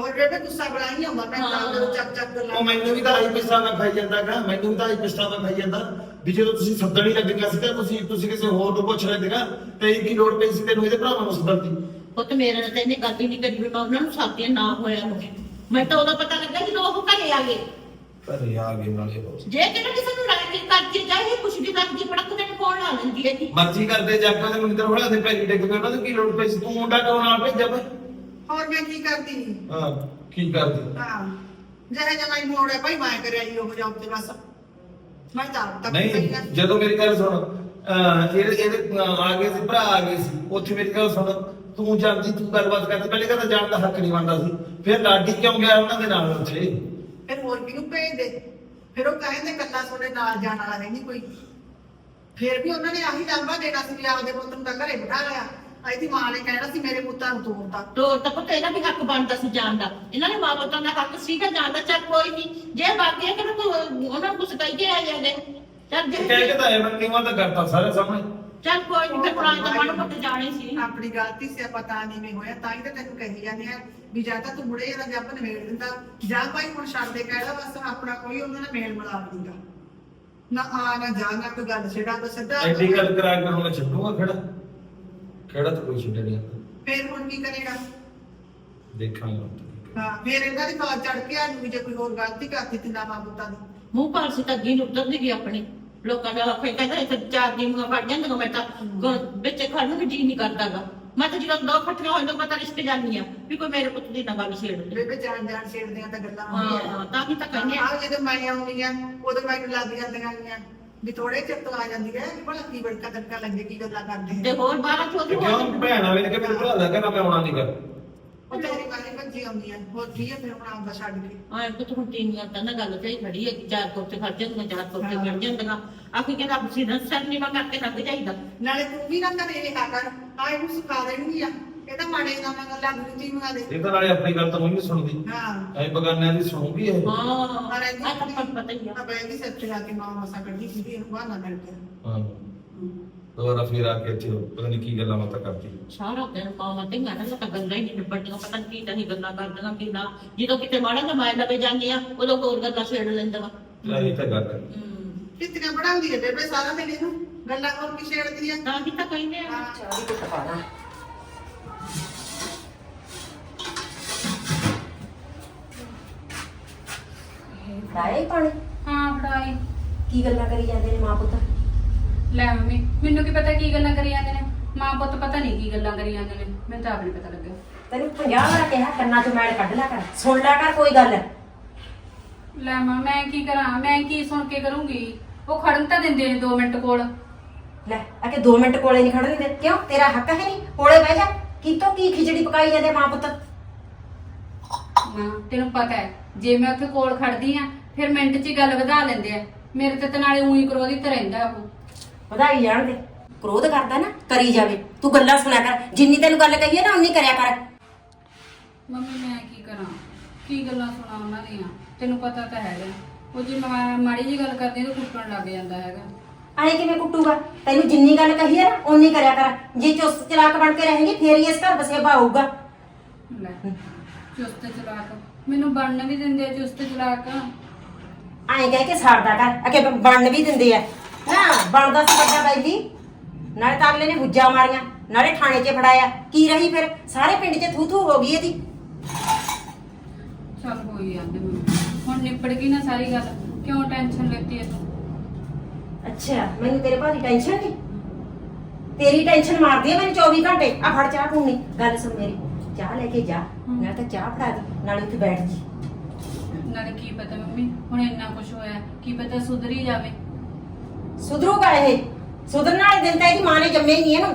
ਹੋਰ ਬੇਬੇ ਗੁੱਸਾ ਬੜਾਈ ਹੁੰਦਾ ਮੈਂ ਤਾਂ ਉਹਦੇ ਚੱਕ ਚੱਕ ਗੱਲਾਂ ਉਹ ਮੈਨੂੰ ਵੀ ਤਾਂ ਆਈ ਪਿਸਤਾ ਨਾ ਖਾਈ ਜਾਂਦਾ ਗਾ ਮੈਨੂੰ ਵੀ ਤਾਂ ਆਈ ਪਿਸਤਾ ਨਾ ਖਾਈ ਜਾਂਦਾ ਵੀ ਜਦੋਂ ਤੁਸੀਂ ਸੱਦਣ ਹੀ ਲੱਗੀਆਂ ਸੀ ਤਾਂ ਤੁਸੀਂ ਤੁਸੀਂ ਕਿਸੇ ਹੋਰ ਨੂੰ ਪੁੱਛ ਰਹੇ ਸੀਗਾ ਤੇ ਇਹ ਕੀ ਲੋੜ ਪਈ ਸੀ ਤੈਨੂੰ ਇਹਦੇ ਭਰਾਵਾਂ ਨੂੰ ਸੱਦਣ ਦੀ। ਪੁੱਤ ਮੇਰੇ ਨਾਲ ਤਾਂ ਇਹਨੇ ਗੱਲ ਹੀ ਨਹੀਂ ਕਰੀ ਵੀ ਮੈਂ ਉਹਨਾਂ ਨੂੰ ਸਾਥੀਆਂ ਨਾ ਹੋਇਆ ਹੋਵੇ। ਮੈਂ ਤਾਂ ਉਦੋਂ ਪਤਾ ਲੱਗਾ ਜਦੋਂ ਉਹ ਘਰੇ ਆ ਗਏ। ਘਰੇ ਆ ਗਏ ਨਾਲੇ ਉਹ ਜੇ ਕਿਹੜਾ ਕਿਸੇ ਨੂੰ ਰਾਇ ਕਰਦੀ ਜਾਏ ਕੁਛ ਵੀ ਕਰਦੀ ਪੜਕ ਦੇ ਕੋਲ ਲਾ ਲੈਂਦੀ ਹੈ ਜੀ ਮਰਜ਼ੀ ਕਰਦੇ ਜੱਗਾਂ ਦੇ ਮੰਦਰ ਹੋਣਾ ਤੇ ਪੈਰੀ ਡਿੱਗ ਪਏ ਉਹਨਾਂ ਨੂੰ ਕੀ ਲੋੜ ਪਈ ਸੀ? ਤੂੰ ਮੁੰਡਾ ਕਿਉਂ ਨਾਲ ਭੇਜਿਆ ਬਈ ਹੋਰ ਮੈਂ ਕੀ ਕਰਦੀ? ਹਾਂ ਕੀ ਕਰਦੀ? ਹਾਂ ਜਿਹੇ ਜਮਾਈ ਮੋੜਿਆ ਭਾਈ ਮੈਂ ਕਰਿਆ ਜੀ ਉਹ ਜੌਬ ਤੇ ਬਸ। ਮੈਂ ਤਾਂ ਤੱਕ ਨਹੀਂ। ਜਦੋਂ ਮੇਰੀ ਗੱਲ ਸੁਣ ਇਹਦੇ ਇਹਦੇ ਆ ਗਏ ਸੀ ਭਰਾ ਆ ਗਏ ਸੀ ਉੱਥੇ ਮੇਰੀ ਗੱਲ ਸੁਣ ਤੂੰ ਜਾਂਦੀ ਤੂੰ ਗੱਲਬਾਤ ਕਰਦੀ ਪਹਿਲੇ ਕਹਿੰਦਾ ਜਾਣ ਦਾ ਹੱਕ ਨਹੀਂ ਬਣਦਾ ਸੀ ਫਿਰ ਲਾਡੀ ਕਿਉਂ ਗਿਆ ਉਹਨਾਂ ਦੇ ਨਾਲ ਉੱਥੇ? ਫਿਰ ਹੋਰ ਨੂੰ ਭੇਜ ਦੇ? ਫਿਰ ਉਹ ਕਹਿੰਦੇ ਕੱਲਾ ਤੁਹਾਡੇ ਨਾਲ ਜਾਣ ਵਾਲਾ ਹੈ ਨਹੀਂ ਕੋਈ। ਫਿਰ ਵੀ ਉਹਨਾਂ ਨੇ ਆਹੀ ਲਾਂਭਾ ਦੇਣਾ ਸੀ ਵੀ ਆਪਦੇ ਪੁੱਤ ਨੂੰ ਤਾਂ ਘਰੇ ਬਿਠਾ ਲਿਆ। ਇਹਦੀ ਮਾਂ ਨੇ ਕਹਿਣਾ ਸੀ ਮੇਰੇ ਪੁੱਤਾਂ ਨੂੰ ਤੋੜਤਾ ਤੋ। ਤਾਂ ਪੁੱਤ ਇਹਦਾ ਵੀ ਹੱਕ ਬਣਦਾ ਸੀ ਜਾਣ ਦਾ। ਇਹਨਾਂ ਨੇ ਮਾਂ ਪੁੱਤਾਂ ਦਾ ਹੱਕ ਸੀਗਾ ਜਾਣ ਦਾ ਚੱਲ ਕੋਈ ਨਹੀਂ ਜੇ ਬਾਕੀ ਹੈ ਕਿ ਤੂੰ ਉਹਨਾਂ ਨੂੰ ਕੁਛ ਕਹਿ ਕੇ ਆ ਜਾਂਦੇ। ਚੱਲ ਕਹਿ ਕੇ ਜੇ ਤਾਂ ਇਹ ਮੰਨੀਵਾ ਤਾਂ ਕਰਤਾ ਸਾਰੇ ਸਾਹਮਣੇ? ਚੱਲ ਕੋਈ ਨਹੀਂ ਫਿਰ ਪੁਰਾਣੇ ਤਾਂ ਮਨ ਪੁੱਤ ਜਾਣੇ ਸੀ। ਆਪਣੀ ਗਲਤੀ ਸੀ ਪਤਾ ਨਹੀਂ ਮੈਂ ਹੋਇਆ ਤਾਂ ਹੀ ਤਾਂ ਤੈਨੂੰ ਕਹੀ ਜਾਂਦੇ ਆ ਵੀ ਜਾਂ ਤਾਂ ਤੂੰ ਮੁੜੇ ਇਹਦਾ ਜੱਬ ਨਵੇੜ ਦਿੰਦਾ। ਜਾਂ ਭਾਈ ਹੁਣ ਛੱਡ ਦੇ ਕਹਿਦਾ ਬਸ ਆਪਣਾ ਕੋਈ ਉਹਨਾਂ ਨਾਲ ਮੇਲ ਮਿਲਾਪ ਦਿੰਦਾ ਨਾ ਆ ਨਾ ਜਾ ਨਾ ਕੋਈ ਗੱਲ ਛੇੜਾ ਤਾਂ ਸਿੱਧਾ। ਐਡੀ ਗੱਲ ਕਰਾ ਕੇ ਹੁਣ ਮੈਂ ਛੱਡੂਗਾ ਖੜਾ। ਖੜਾ ਤਾਂ ਕੋਈ ਛੱਡੇ ਨਹੀਂ ਫਿਰ ਹੁਣ ਕੀ ਕਰੇਗਾ? ਦੇਖਾਂਗੇ ਹੁਣ। ਤਾਂ। ਹਾਂ ਫਿਰ ਇਹਨਾਂ ਦੀ ਬਾਤ ਚੜ ਕੇ ਆ ਜੂਗੀ ਜੇ ਕੋਈ ਹੋਰ ਗਲਤੀ ਕਰਤੀ ਤੇ ਨਾ ਮਾਂ ਪੁੱਤਾਂ ਦੀ। ਮੂੰਹ ਪਾਰ ਸੀ ਤਾਂ ਅੱਗੇ ਨੂੰ ਉਤਰਦੀ ਗਈ ਆਪਣੀ। ਲੋਕਾਂ ਦਾ ਆਖੇ ਕਹਿੰਦਾ ਇੱਥੇ ਚਾਰ ਦਿਨ ਨੂੰ ਫੜ ਜਾਂਦੇ ਮੈਂ ਤਾਂ। ਗ- ਵਿੱਚ ਖੜਨ ਨੂੰ ਵੀ ਜੀ ਨਹੀਂ ਕਰਦਾਗਾ। ਮੈਂ ਤਾਂ ਜਦੋਂ ਦੋ ਖੱਟੀਆਂ ਹੋਣ ਤੋਂ ਪਤਾ ਰਿਸ਼ਤੇ ਜਾਂਦੀ ਆ ਵੀ ਕੋਈ ਮੇਰੇ ਪੁੱਤ ਦੀ ਨਾ ਗੱਲ ਛੇੜ ਦੇ। ਬੇਬੇ ਜਾਣ ਜਾਣ ਛੇੜਦੀਆਂ ਤਾਂ ਗੱਲਾਂ ਹੁੰਦੀਆਂ ਹਾਂ ਤਾਂ ਹੀ ਤਾਂ ਕਹਿੰਦੇ ਆ। ਆ ਜਦੋਂ ਮੈਂ ਆਉਂਦੀ ਆ ਉਦੋਂ ਮੈਨੂੰ ਲੱਗ ਜਾਂਦੀਆਂ ਗੀਆਂ ਵੀ ਥੋੜੇ ਚਿਰ ਤੋਂ ਆ ਜਾਂਦੀ ਹੈ ਕਿ ਭਲਾ ਕੀ ਬੜਕਾ ਤੜਕਾ ਲੱਗੇ ਕੀ ਗੱਲਾਂ ਕਰਦੇ ਤੇ ਆ ਹੋਰ ਬਾਰਾਂ ਤੇ ਚੌਧਰੀ ਕਿਉਂ ਭੈਣ ਆਵੇ ਕਿ ਮੇਰੇ ਭਰਾ ਦਾ ਕਹਿੰਦਾ ਮੈਂ ਆਉਣਾ ਨਹੀਂ ਕਰ ਉਹ ਤੇਰੀ ਮਾਰੀ ਭੱਜੀ ਆਉਂਦੀ ਆ ਹੋਰ ਕੀ ਹੈ ਫਿਰ ਹੁਣ ਆਉਂਦਾ ਛੱਡ ਕੇ। ਆਏ ਪੁੱਤ ਹੁਣ ਤੀਨੀਆਂ ਤਾਂ ਨਾ ਗੱਲ ਤੇ ਖੜੀ ਹੈ ਕਿ ਚਾਰ ਕੋਤੇ ਖੜ ਜਾਂਦੀਆਂ ਚਾਰ ਕੋਤੇ ਖੜ ਜਾਂਦੀਆਂ। ਆਖੀ ਕਹਿੰਦਾ ਤੁਸੀਂ ਨਸਰ ਨਹੀਂ ਮੈਂ ਕਰਕੇ ਲੱਗ ਜਾਈਦਾ। ਨਾਲੇ ਤੂੰ ਵੀ ਨਾ ਘਰੇ ਰਿਹਾ ਕਰ ਆ ਇਹਨੂੰ ਸਿਖਾ ਦੇਣੀ ਆ ਇਹ ਤਾਂ ਮਾੜੇ ਨਾ ਮੰਗ ਲੱਗ ਤੀ ਮੰਗਾ ਦੇ ਇਹ ਤਾਂ ਨਾਲੇ ਆਪਣੀ ਗੱਲ ਤਾਂ ਉਹ ਨਹੀਂ ਸੁਣਦੀ। ਹਾਂ। ਐ ਬਗਾਨਿਆਂ ਦੀ ਸੁਣੂਗੀ ਇਹ? ਹਾਂ। ਪਰ ਆ ਤਾਂ ਪਤਾ ਹੀ ਆ। ਤਾਂ ਬੈਠੀ ਸੱਚੇ ਆ ਕੇ ਮਾਂ ਮਸਾ ਕੱਢੀ ਸੀ ਇਹਨੂੰ ਬਾਹਰ ਮਿਲ ਕੇ ਹਾਂ। ਦੁਬਾਰਾ ਫੇਰ ਆ ਕੇ ਇੱਥੇ ਪਤਾ ਨਹੀਂ ਕੀ ਗੱਲਾਂ ਬਾਤਾਂ ਕਰਦੀ। ਸਾਰਾ ਦਿਨ ਪਾਵਾਂ ਤੇ ਨਾ ਤਾਂ ਗੱਲਾਂ ਹੀ ਨਹੀਂ ਨਿਬੜਦੀਆਂ ਪਤਾ ਨਹੀਂ ਕੀ ਤਾਂ ਹੀ ਗੱਲਾਂ ਕਰਦੀਆਂ ਕੀ ਨਾ। ਜਦੋਂ ਕਿਤੇ ਮਾੜਾ ਜਿਹਾ ਮਾਇ ਲਵੇ ਜਾਂਦੀ ਆ ਉਦੋਂ ਹੋਰ ਗੱਲਾਂ ਛੇੜ ਲੈਂਦਾ ਵਾ। ਇਹ ਤਾਂ ਗੱਲ ਹੈ। ਹੂੰ। ਕਿਤਨਾ ਪੜਾਉਂਦੀ ਹੈ ਬੇਬੇ ਸਾਰਾ ਦਿਨ ਇਹਨੂੰ? ਗੱਲਾਂ ਹੋਰ ਕੀ ਛੇੜਦੀ ਆ ਤਾਂ ਹੀ ਤਾਂ ਕਹਿੰਦੇ ਆ। ਹਾਂ। ਫੜਾਇਆ ਹੀ ਪਾਣੀ? ਹਾਂ ਫੜਾਈ ਕੀ ਗੱਲਾਂ ਕਰੀ ਜਾਂਦੇ ਨੇ ਮਾਂ ਪੁੱਤ? ਲੈ ਮੰਮੀ ਮੈਨੂੰ ਕੀ ਪਤਾ ਕੀ ਗੱਲਾਂ ਕਰੀ ਜਾਂਦੇ ਨੇ? ਮਾਂ ਪੁੱਤ ਪਤਾ ਨਹੀਂ ਕੀ ਗੱਲਾਂ ਕਰੀ ਜਾਂਦੇ ਨੇ। ਮੈਨੂੰ ਤਾਂ ਆਪ ਨਹੀਂ ਪਤਾ ਲੱਗਿਆ। ਤੈਨੂੰ 50 ਵਾਰ ਕਿਹਾ ਕੰਨਾਂ 'ਚ ਮੈਲ ਕੱਢ ਲਿਆ ਕਰ। ਸੁਣ ਲਿਆ ਕਰ ਕੋਈ ਗੱਲ। ਲੈ ਮਾਂ ਮੈਂ ਕੀ ਕਰਾਂ? ਮੈਂ ਕੀ ਸੁਣ ਕੇ ਕਰੂੰਗੀ? ਉਹ ਖੜਨ ਤਾਂ ਦਿੰਦੇ ਨੇ 2 ਮਿੰਟ ਕੋਲ। ਲੈ ਆ ਕੇ 2 ਮਿੰਟ ਕੋਲੇ ਨਹੀਂ ਖੜਨ ਦਿੰਦੇ। ਕਿਉਂ? ਤੇਰਾ ਹੱਕ ਹੈ ਨਹੀਂ? ਕੋਲੇ ਬਹਿ ਜਾ। ਕੀਤੋਂ ਕੀ ਖਿਚੜੀ ਪਕਾਈ ਜਾਂਦੇ ਮਾਂ ਪੁੱਤ? ਮਾਂ ਤੈਨੂੰ ਪਤਾ ਹੈ ਜੇ ਮੈਂ ਉੱਥੇ ਕੋਲ ਖੜਦੀ ਆ ਫਿਰ ਮਿੰਟ 'ਚ ਹੀ ਗੱਲ ਵਧਾ ਲੈਂਦੇ ਆ। ਮੇਰੇ ਤੇ ਤਾਂ ਨਾਲੇ ਉਹੀ ਕ੍ਰੋਧਿਤ ਰਹਿੰਦਾ ਉਹ। ਵਧਾਈ ਜਾਣ ਦੇ। ਕ੍ਰੋਧ ਕਰਦਾ ਨਾ ਕਰੀ ਜਾਵੇ। ਤੂੰ ਗੱਲਾਂ ਸੁਣਿਆ ਕਰ। ਜਿੰਨੀ ਤੈਨੂੰ ਗੱਲ ਕਹੀ ਹੈ ਨਾ ਉਨੀ ਕਰਿਆ ਕਰ। ਮੰਮੀ ਮੈਂ ਕੀ ਕਰਾਂ? ਕੀ ਗੱਲਾਂ ਸੁਣਾ ਉਹਨਾਂ ਦੀਆਂ? ਤੈਨੂੰ ਪਤਾ ਤਾਂ ਹੈਗਾ। ਉਹ ਜੇ ਮੈਂ ਮਾੜੀ ਜੀ ਗੱਲ ਕਰਦੀ ਤਾਂ ਕੁੱਟਣ ਲੱਗ ਜਾਂਦਾ ਹੈਗਾ। ਐਂ ਕਿਵੇਂ ਕੁੱਟੂਗਾ? ਤੈਨੂੰ ਜਿੰਨੀ ਗੱਲ ਕਹੀ ਹੈ ਨਾ ਉਨੀ ਕਰਿਆ ਕਰ। ਜੇ ਚੁਸਤ ਚਲਾਕ ਬਣ ਕੇ ਰਹੇਂਗੀ ਫੇਰ ਹੀ ਇਸ ਘਰ ਵਸੇਬਾ ਆਊਗਾ ਲੈ ਚੁਸਤ ਚਲਾਕ। ਮੈਨੂੰ ਬਣਨ ਵੀ ਦਿੰਦੇ ਆ ਚੁਸਤ ਚਲਾਕ। ਐਂ ਕਹਿ ਕੇ ਸਾੜਦਾ ਕਰ। ਅਕੇ ਬਣਨ ਵੀ ਦਿੰਦੇ ਆ। ਨਾ ਬਣਦਾ ਸੀ ਵੱਡਾ ਬਾਈ ਜੀ। ਨਾਲੇ ਤਾਂ ਅਗਲੇ ਨੇ ਹੁੱਜਾ ਮਾਰੀਆਂ ਨਾਲੇ ਥਾਣੇ 'ਚ ਫੜਾਇਆ। ਕੀ ਰਹੀ ਫਿਰ? ਸਾਰੇ ਪਿੰਡ 'ਚ ਥੂ ਥੂ ਹੋ ਗਈ ਇਹਦੀ। ਚੱਲ ਹੋਈ ਜਾਂਦੇ ਹੁਣ ਨਿਪੜ ਗਈ ਨਾ ਸਾਰੀ ਗੱਲ। ਕਿਉਂ ਟੈਨਸ਼ਨ ਲੈਤੀ ਐ ਤੂੰ? ਅੱਛਾ ਮੈਨੂੰ ਤੇਰੇ ਭਾਜੀ ਟੈਨਸ਼ਨ ਨਹੀਂ ਤੇਰੀ ਟੈਨਸ਼ਨ ਮਾਰਦੀ ਹੈ ਮੈਨੂੰ 24 ਘੰਟੇ। ਆ ਫੜ ਚਾਹ ਪੂਣੀ। ਗੱਲ ਸੁਣ ਮੇਰੀ। ਚਾਹ ਲੈ ਕੇ ਜਾ। ਨਾਲੇ ਤਾਂ ਚਾਹ ਫੜਾ ਦੇ। ਨਾਲੇ ਉੱਥੇ ਬੈਠ ਜੀ। ਨਾਲੇ ਕੀ ਪਤਾ ਮੰਮੀ ਹੁਣ ਇੰਨਾ ਕੁਝ ਹੋਇਆ ਕੀ ਪਤਾ ਸੁਧਰ ਹੀ ਜਾਵੇ। ਸੁਧਰੂਗਾ ਇਹ। ਸੁਧਰਨ ਵਾਲੇ ਦਿਨ ਤਾਂ ਇਹਦੀ ਮਾਂ ਨੇ ਜੰਮਿਆ ਹੀ ਨਹੀਂ ਇਹਨੂੰ।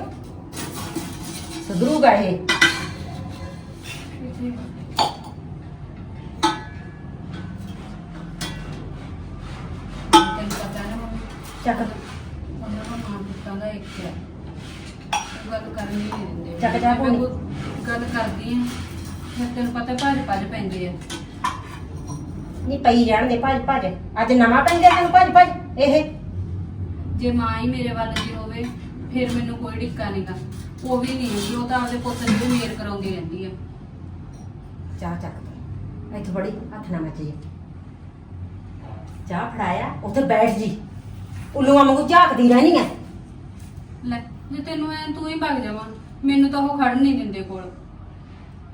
ਪਤਾ ਨਾ ਮੰਮੀ ਚੱਕ। ਮਾਂ ਪੁੱਤਾਂ ਹੈ। ਗੱਲ ਕਰਨੀ ਗੱਲ ਕਰਦੀ ਆ ਫਿਰ ਤੈਨੂੰ ਪਤਾ ਭੱਜ ਭੱਜ ਪੈਂਦੇ ਆ। ਨਹੀਂ ਪਈ ਜਾਣ ਦੇ ਭੱਜ ਭੱਜ। ਅੱਜ ਨਵਾਂ ਪੈਂਦਾ ਤੈਨੂੰ ਭੱਜ ਭੱਜ ਇਹ। ਜੇ ਮਾਂ ਹੀ ਮੇਰੇ ਵੱਲ ਦੀ ਹੋਵੇ ਫਿਰ ਮੈਨੂੰ ਕੋਈ ਢਿੱਕਾ ਨਹੀਂਗਾ ਉਹ ਵੀ ਨਹੀਂ ਹੈਗੀ ਉਹ ਤਾਂ ਆਪਦੇ ਪੁੱਤ ਦੀ ਵੀ ਮੇਰ ਕਰਾਉਂਦੀ ਰਹਿੰਦੀ ਆ। ਚਾਹ ਚੱਕ ਇੱਥੇ ਬੜੀ ਹੱਥ ਨਾ ਮੱਚੀ ਚਾਹ ਫੜਾਇਆ ਉੱਥੇ ਬੈਠ ਜੀ। ਉੱਲੂਆਂ ਵਾਂਗੂ ਝਾਕਦੀ ਰਹਿਣੀ ਐ ਲੈ ਜੇ ਤੈਨੂੰ ਐ ਤੂੰ ਹੀ ਭੱਗ ਜਾਵਾਂ ਮੈਨੂੰ ਤਾਂ ਉਹ ਖੜ ਨਹੀਂ ਦਿੰਦੇ ਕੋਲ।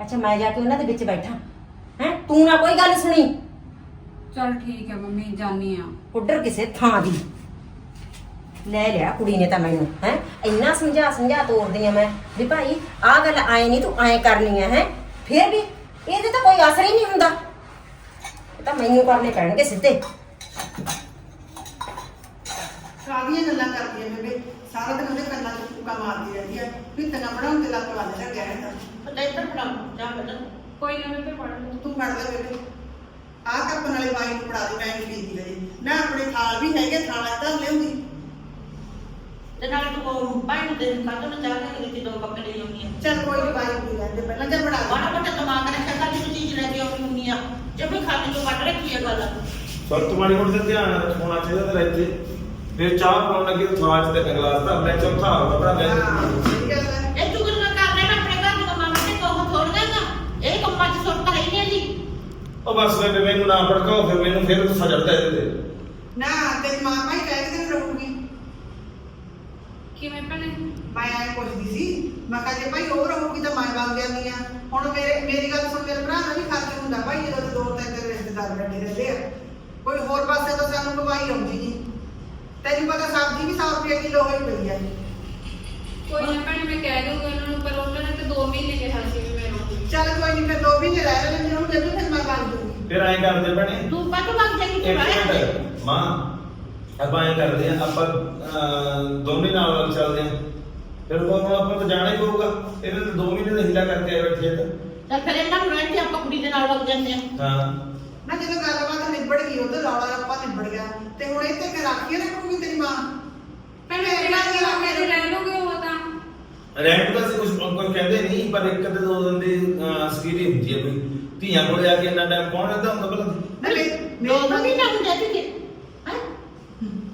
ਅੱਛਾ ਮੈਂ ਜਾ ਕੇ ਉਹਨਾਂ ਦੇ ਵਿੱਚ ਬੈਠਾ। ਹੈ ਤੂੰ ਨਾ ਕੋਈ ਗੱਲ ਸੁਣੀ। ਚਲ ਠੀਕ ਹੈ ਮੰਮੀ ਜਾਨੀ ਆ ਉੱਡਰ ਕਿਸੇ ਥਾਂ ਦੀ। ਲੈ ਲਿਆ ਕੁੜੀ ਨੇ ਤਾਂ ਮੈਨੂੰ ਹੈ? ਇੰਨਾ ਸਮਝਾ ਸਮਝਾ ਤੋਰਦੀ ਆ ਮੈਂ ਵੀ ਭਾਈ ਆਹ ਗੱਲ ਆਏ ਨਹੀਂ ਤੂੰ ਐਂ ਕਰਨੀ ਹੈ ਹੈ? ਫਿਰ ਵੀ ਇਹਦੇ ਤਾਂ ਕੋਈ ਅਸਰ ਹੀ ਨਹੀਂ ਹੁੰਦਾ। ਇਹ ਤਾਂ ਮੈਨੂੰ ਕਰਨੇ ਪੈਣਗੇ ਸਿੱਧੇ। ਕਾਹਦੀਆਂ ਗੱਲਾਂ ਕਰਦੀ ਹੈ ਬੇਬੇ। ਸਾਰਾ ਦਿਨ ਉਹਦੇ ਕੰਨਾਂ 'ਚ ਫੂਕਾ ਮਾਰਦੀ ਰਹਿੰਦੀ ਹੈ ਵੀ ਤਨਾ ਬਣਾਉਣ ਤੇ ਲੱਕ ਵੱਲ ਲੱਗਿਆ ਹੈ ਪਤਾ ਇੱਧਰ ਫੜਾ ਜਾ ਬੇਟਾ ਕੋਈ ਨਾ ਮੈਂ ਪੜ ਲੂੰ ਤੂੰ ਫੜ ਲੈ ਬੇਬੇ। ਆਹ ਕੱਪ ਨਾਲੇ ਵਾਈ ਨੂੰ ਫੜਾ ਦੇ ਮੈਂ ਵੀ ਪੀਂਦੀ ਰਹੀ ਨਾ ਆਪਣੇ ਥਾਲ ਵੀ ਹੈਗੇ ਥਾਲ ਤਾਂ ਲਿਆਉਂਦੀ। ਤੇ ਨਾਲ ਤੂੰ ਬਾਈ ਨੂੰ ਦੇ ਖਾਤੋਂ ਨਾ ਚਾਹ ਕੇ ਦੋ ਲੈ ਆਉਣੀ ਆ। ਚੱਲ ਕੋਈ ਨਹੀਂ ਵਾਈ ਪੀ ਲੈਂਦੇ ਪਹਿਲਾਂ ਜਾਂ ਬਣਾ ਮਾੜਾ ਦੇ ਮੋਟਾ ਦਿਮਾਗ ਰੱਖਿਆ ਕਰ ਜਿਹੜੀ ਚੀਜ਼ ਲੈ ਕੇ ਆਉਣੀ ਹੁੰਦੀ ਆ। ਜੇ ਕੋਈ ਖਾਤੇ ਚੋਂ ਕੱਢ ਰੱਖੀ ਆ ਗੱਲ। ਸਰ ਤੁਹਾਡੀ ਹੁਣ ਤੇ ਧਿਆਨ ਰੱਖਣਾ ਚਾਹੀਦਾ ਤੇਰਾ ਇੱਥੇ। ਫਿਰ ਚਾਹ ਪਾਉਣ ਲੱਗੇ ਤਾਂ ਥਾਂ 'ਚ ਤੇ ਗਲਾਸ ਧਰ ਲੈ ਚੌਥਾ ਆਪਣਾ ਲੈ। ਹਾਂ ਸਹੀ ਗੱਲ ਹੈ ਇਹ ਤੂੰ ਗੱਲਾਂ ਕਰ ਰਿਹਾ ਆਪਣੇ ਘਰ ਦੇ ਕੰਮਾਂ ਵਿੱਚ ਕੋਹ ਥੋੜਦਾ ਨਾ ਇਹ ਕੰਮਾਂ 'ਚ ਸੁੱਟ ਹੈ ਹੀ ਨਹੀਂ ਜੀ ਉਹ ਬਸ ਫਿਰ ਮੈਨੂੰ ਨਾ ਭੜਕਾਓ ਫਿਰ ਮੈਨੂੰ ਫਿਰ ਗੁੱਸਾ ਚੜਦਾ ਇਹਦੇ ਤੇ ਨਾ ਤੇਰੀ ਮਾਂ ਭਾਈ ਕਹਿ ਕੇ ਤੈਨੂੰ ਰਹੂਗੀ ਕਿਵੇਂ ਭੈਣੇ? ਮੈਂ ਐਂ ਪੁੱਛਦੀ ਸੀ ਮੈਂ ਕਿਹਾ ਜੇ ਭਾਈ ਉਹ ਰਹੂਗੀ ਤਾਂ ਮੈਂ ਬਣ ਜਾਂਦੀ ਆ। ਹੁਣ ਮੇਰੇ ਮੇਰੀ ਗੱਲ ਸੁਣ ਮੇਰੇ ਭਰਾ ਦਾ ਵੀ ਖਰਚ ਹੁੰਦਾ ਭਾਈ ਜਦੋਂ ਤੇ ਦੋ ਤਿੰਨ ਦਿਨ ਰਿਸ਼ਤੇਦਾਰ ਬੈਠੇ ਰਹਿੰਦੇ ਆ। ਕੋਈ ਹੋਰ ਪਾਸੇ ਤੋਂ ਸਾਨੂੰ ਕਮਾਈ ਆਉਂਦੀ ਨਹੀਂ। ਤੈਨੂੰ ਪਤਾ ਸਬਜ਼ੀ ਵੀ 100 ਰੁਪਏ ਕਿਲੋ ਹੋਈ ਪਈ ਆ। ਕੋਈ ਨਾ ਭੈਣੇ ਮੈਂ ਕਹਿ ਦੂੰਗਾ ਉਹਨਾਂ ਨੂੰ ਪਰ ਉਹਨਾਂ ਨੇ ਤੇ 2 ਮਹੀਨੇ ਕਿਹਾ ਸੀ। ਚੱਲ ਕੋਈ ਨਹੀਂ ਫਿਰ ਦੋ ਮਹੀਨੇ ਰਹਿ ਲੈਣੇ ਜਿਹਨੂੰ ਜਦੋਂ ਫਿਰ ਮੈਂ ਬਣ ਦੂੰਗੀ। ਫਿਰ ਐਂ ਕਰਦੇ ਭੈਣੇ। ਤੂੰ ਕਾਹਤੋਂ ਮੰਗ ਜਾਏਗੀ ਤੂੰ ਇੱਕ ਬਾਹਰ ਮਿੰਟ ਮਾਂ ਆਪਾਂ ਐਂ ਕਰਦੇ ਆ ਆਪਾਂ ਅਹ, ਦੋਨੇ ਨਾਲ ਨਾਲ ਚੱਲਦੇ ਆ। ਫਿਰ ਤੁਹਾਨੂੰ ਆਪਾਂ ਤਾਂ ਜਾਣਾ ਹੀ ਪਊਗਾ ਇਹਨੇ ਤਾਂ 2 ਮਹੀਨੇ ਦਾ ਹਿੱਲਾ ਕਰਕੇ ਆਏ ਬੈਠੇ ਆ ਤਾਂ। ਤਾਂ ਫਿਰ ਇਹਨਾਂ ਨੂੰ ਰਹਿਣ ਤੇ ਆਪਾਂ ਕੁੜੀ ਦੇ ਨਾਲ ਵਗ ਜਾਂਦੇ ਆ। ਹਾਂ। ਨਾ ਜਦੋਂ ਗੱਲਬਾਤ ਨਿਬੜ ਗਈ ਉਹ ਤਾਂ ਰੌਲਾ ਰੱਪਾ ਨਿਬੜ ਗਿਆ। ਤੇ ਹੁਣ ਇੱਥੇ ਕਿ ਰੱਖੀ ਰੱਖੂਗੀ ਤੇਰੀ ਮਾਂ? ਭੈਣੇ ਇਹਨਾਂ ਦੀ ਰੱਖ ਮੇਰੇ ਰਹਿ ਉਹ ਤਾਂ ਰੈਂਟ ਦਾ ਸੀ ਕੁਝ ਕੋਈ ਕਹਿੰਦੇ ਨਹੀਂ ਪਰ ਇੱਕ ਤੇ ਦੋ ਦਿਨ ਦੀ ਸਕੀਰੀ ਹੁੰਦੀ ਹੈ ਕੋਈ। ਧੀਆਂ ਕੋਲੇ ਆ ਕੇ ਇੰਨਾ ਟਾਈਮ ਕੌਣ ਰਹਿੰਦਾ ਹੁੰਦਾ ਭਲਾ? ਨਾ ਮੇ- ਦੋ ਮੇਰੀ ਮੰਮੀ ਨਾ ਹੁੰਦੇ ਤੇ ਹੈ?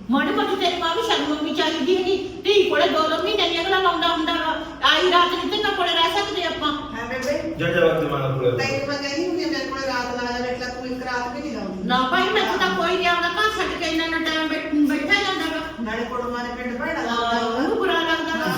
ਮਾੜੀ ਮੋਟੀ ਤੇਰੀ ਮਾਂ ਵੀ ਸਾਨੂੰ ਮੰਮੀ ਚਾਹੀਦੀ ਨਹੀਂ ਧੀ ਕੋਲੇ ਦੋ ਦੋ ਮਹੀਨੇ ਨਹੀਂ ਅਗਲਾ ਲਾਉਂਦਾ ਹੁੰਦਾ ਵਾ। ਆਈ ਰਾਤ ਕਿਤੇ ਨਾ ਕੋਲੇ ਰਹਿ ਸਕਦੇ ਆਪਾਂ? ਹੈ ਬੇਬੇ। ਜਾ ਜਾ ਵਕਤ ਮਾਂ ਕੋਲੇ ਤੈਨੂੰ ਮੈਂ ਕਹਿੰਦੀ ਹੁੰਦੀ ਮੇਰੇ ਕੋਲ ਰਾਤ ਲਾ ਜਾ ਲੈ ਤੂੰ ਇੱਕ ਰਾਤ ਵੀ ਨਹੀਂ ਲਾਉਂਦੀ। ਨਾ ਭਾਈ ਮੈਂ ਤਾਂ ਕੋਈ ਨਹੀਂ ਆਉਂਦਾ। ਘਰ ਛੱਡ ਕੇ ਇੰਨਾ ਟਾਈਮ ਬੈਠਾ ਜਾਂਦਾ ਵਾ। ਨਾਲੇ ਕੁੜਮਾਂ ਨੇ ਪਿੰਡ ਭੈੜਾ ਹਾਂ, ਲੱਗਦਾ ਉਹਨੂੰ ਬੁਰਾ ਲੱਗਦਾ ਵਾ।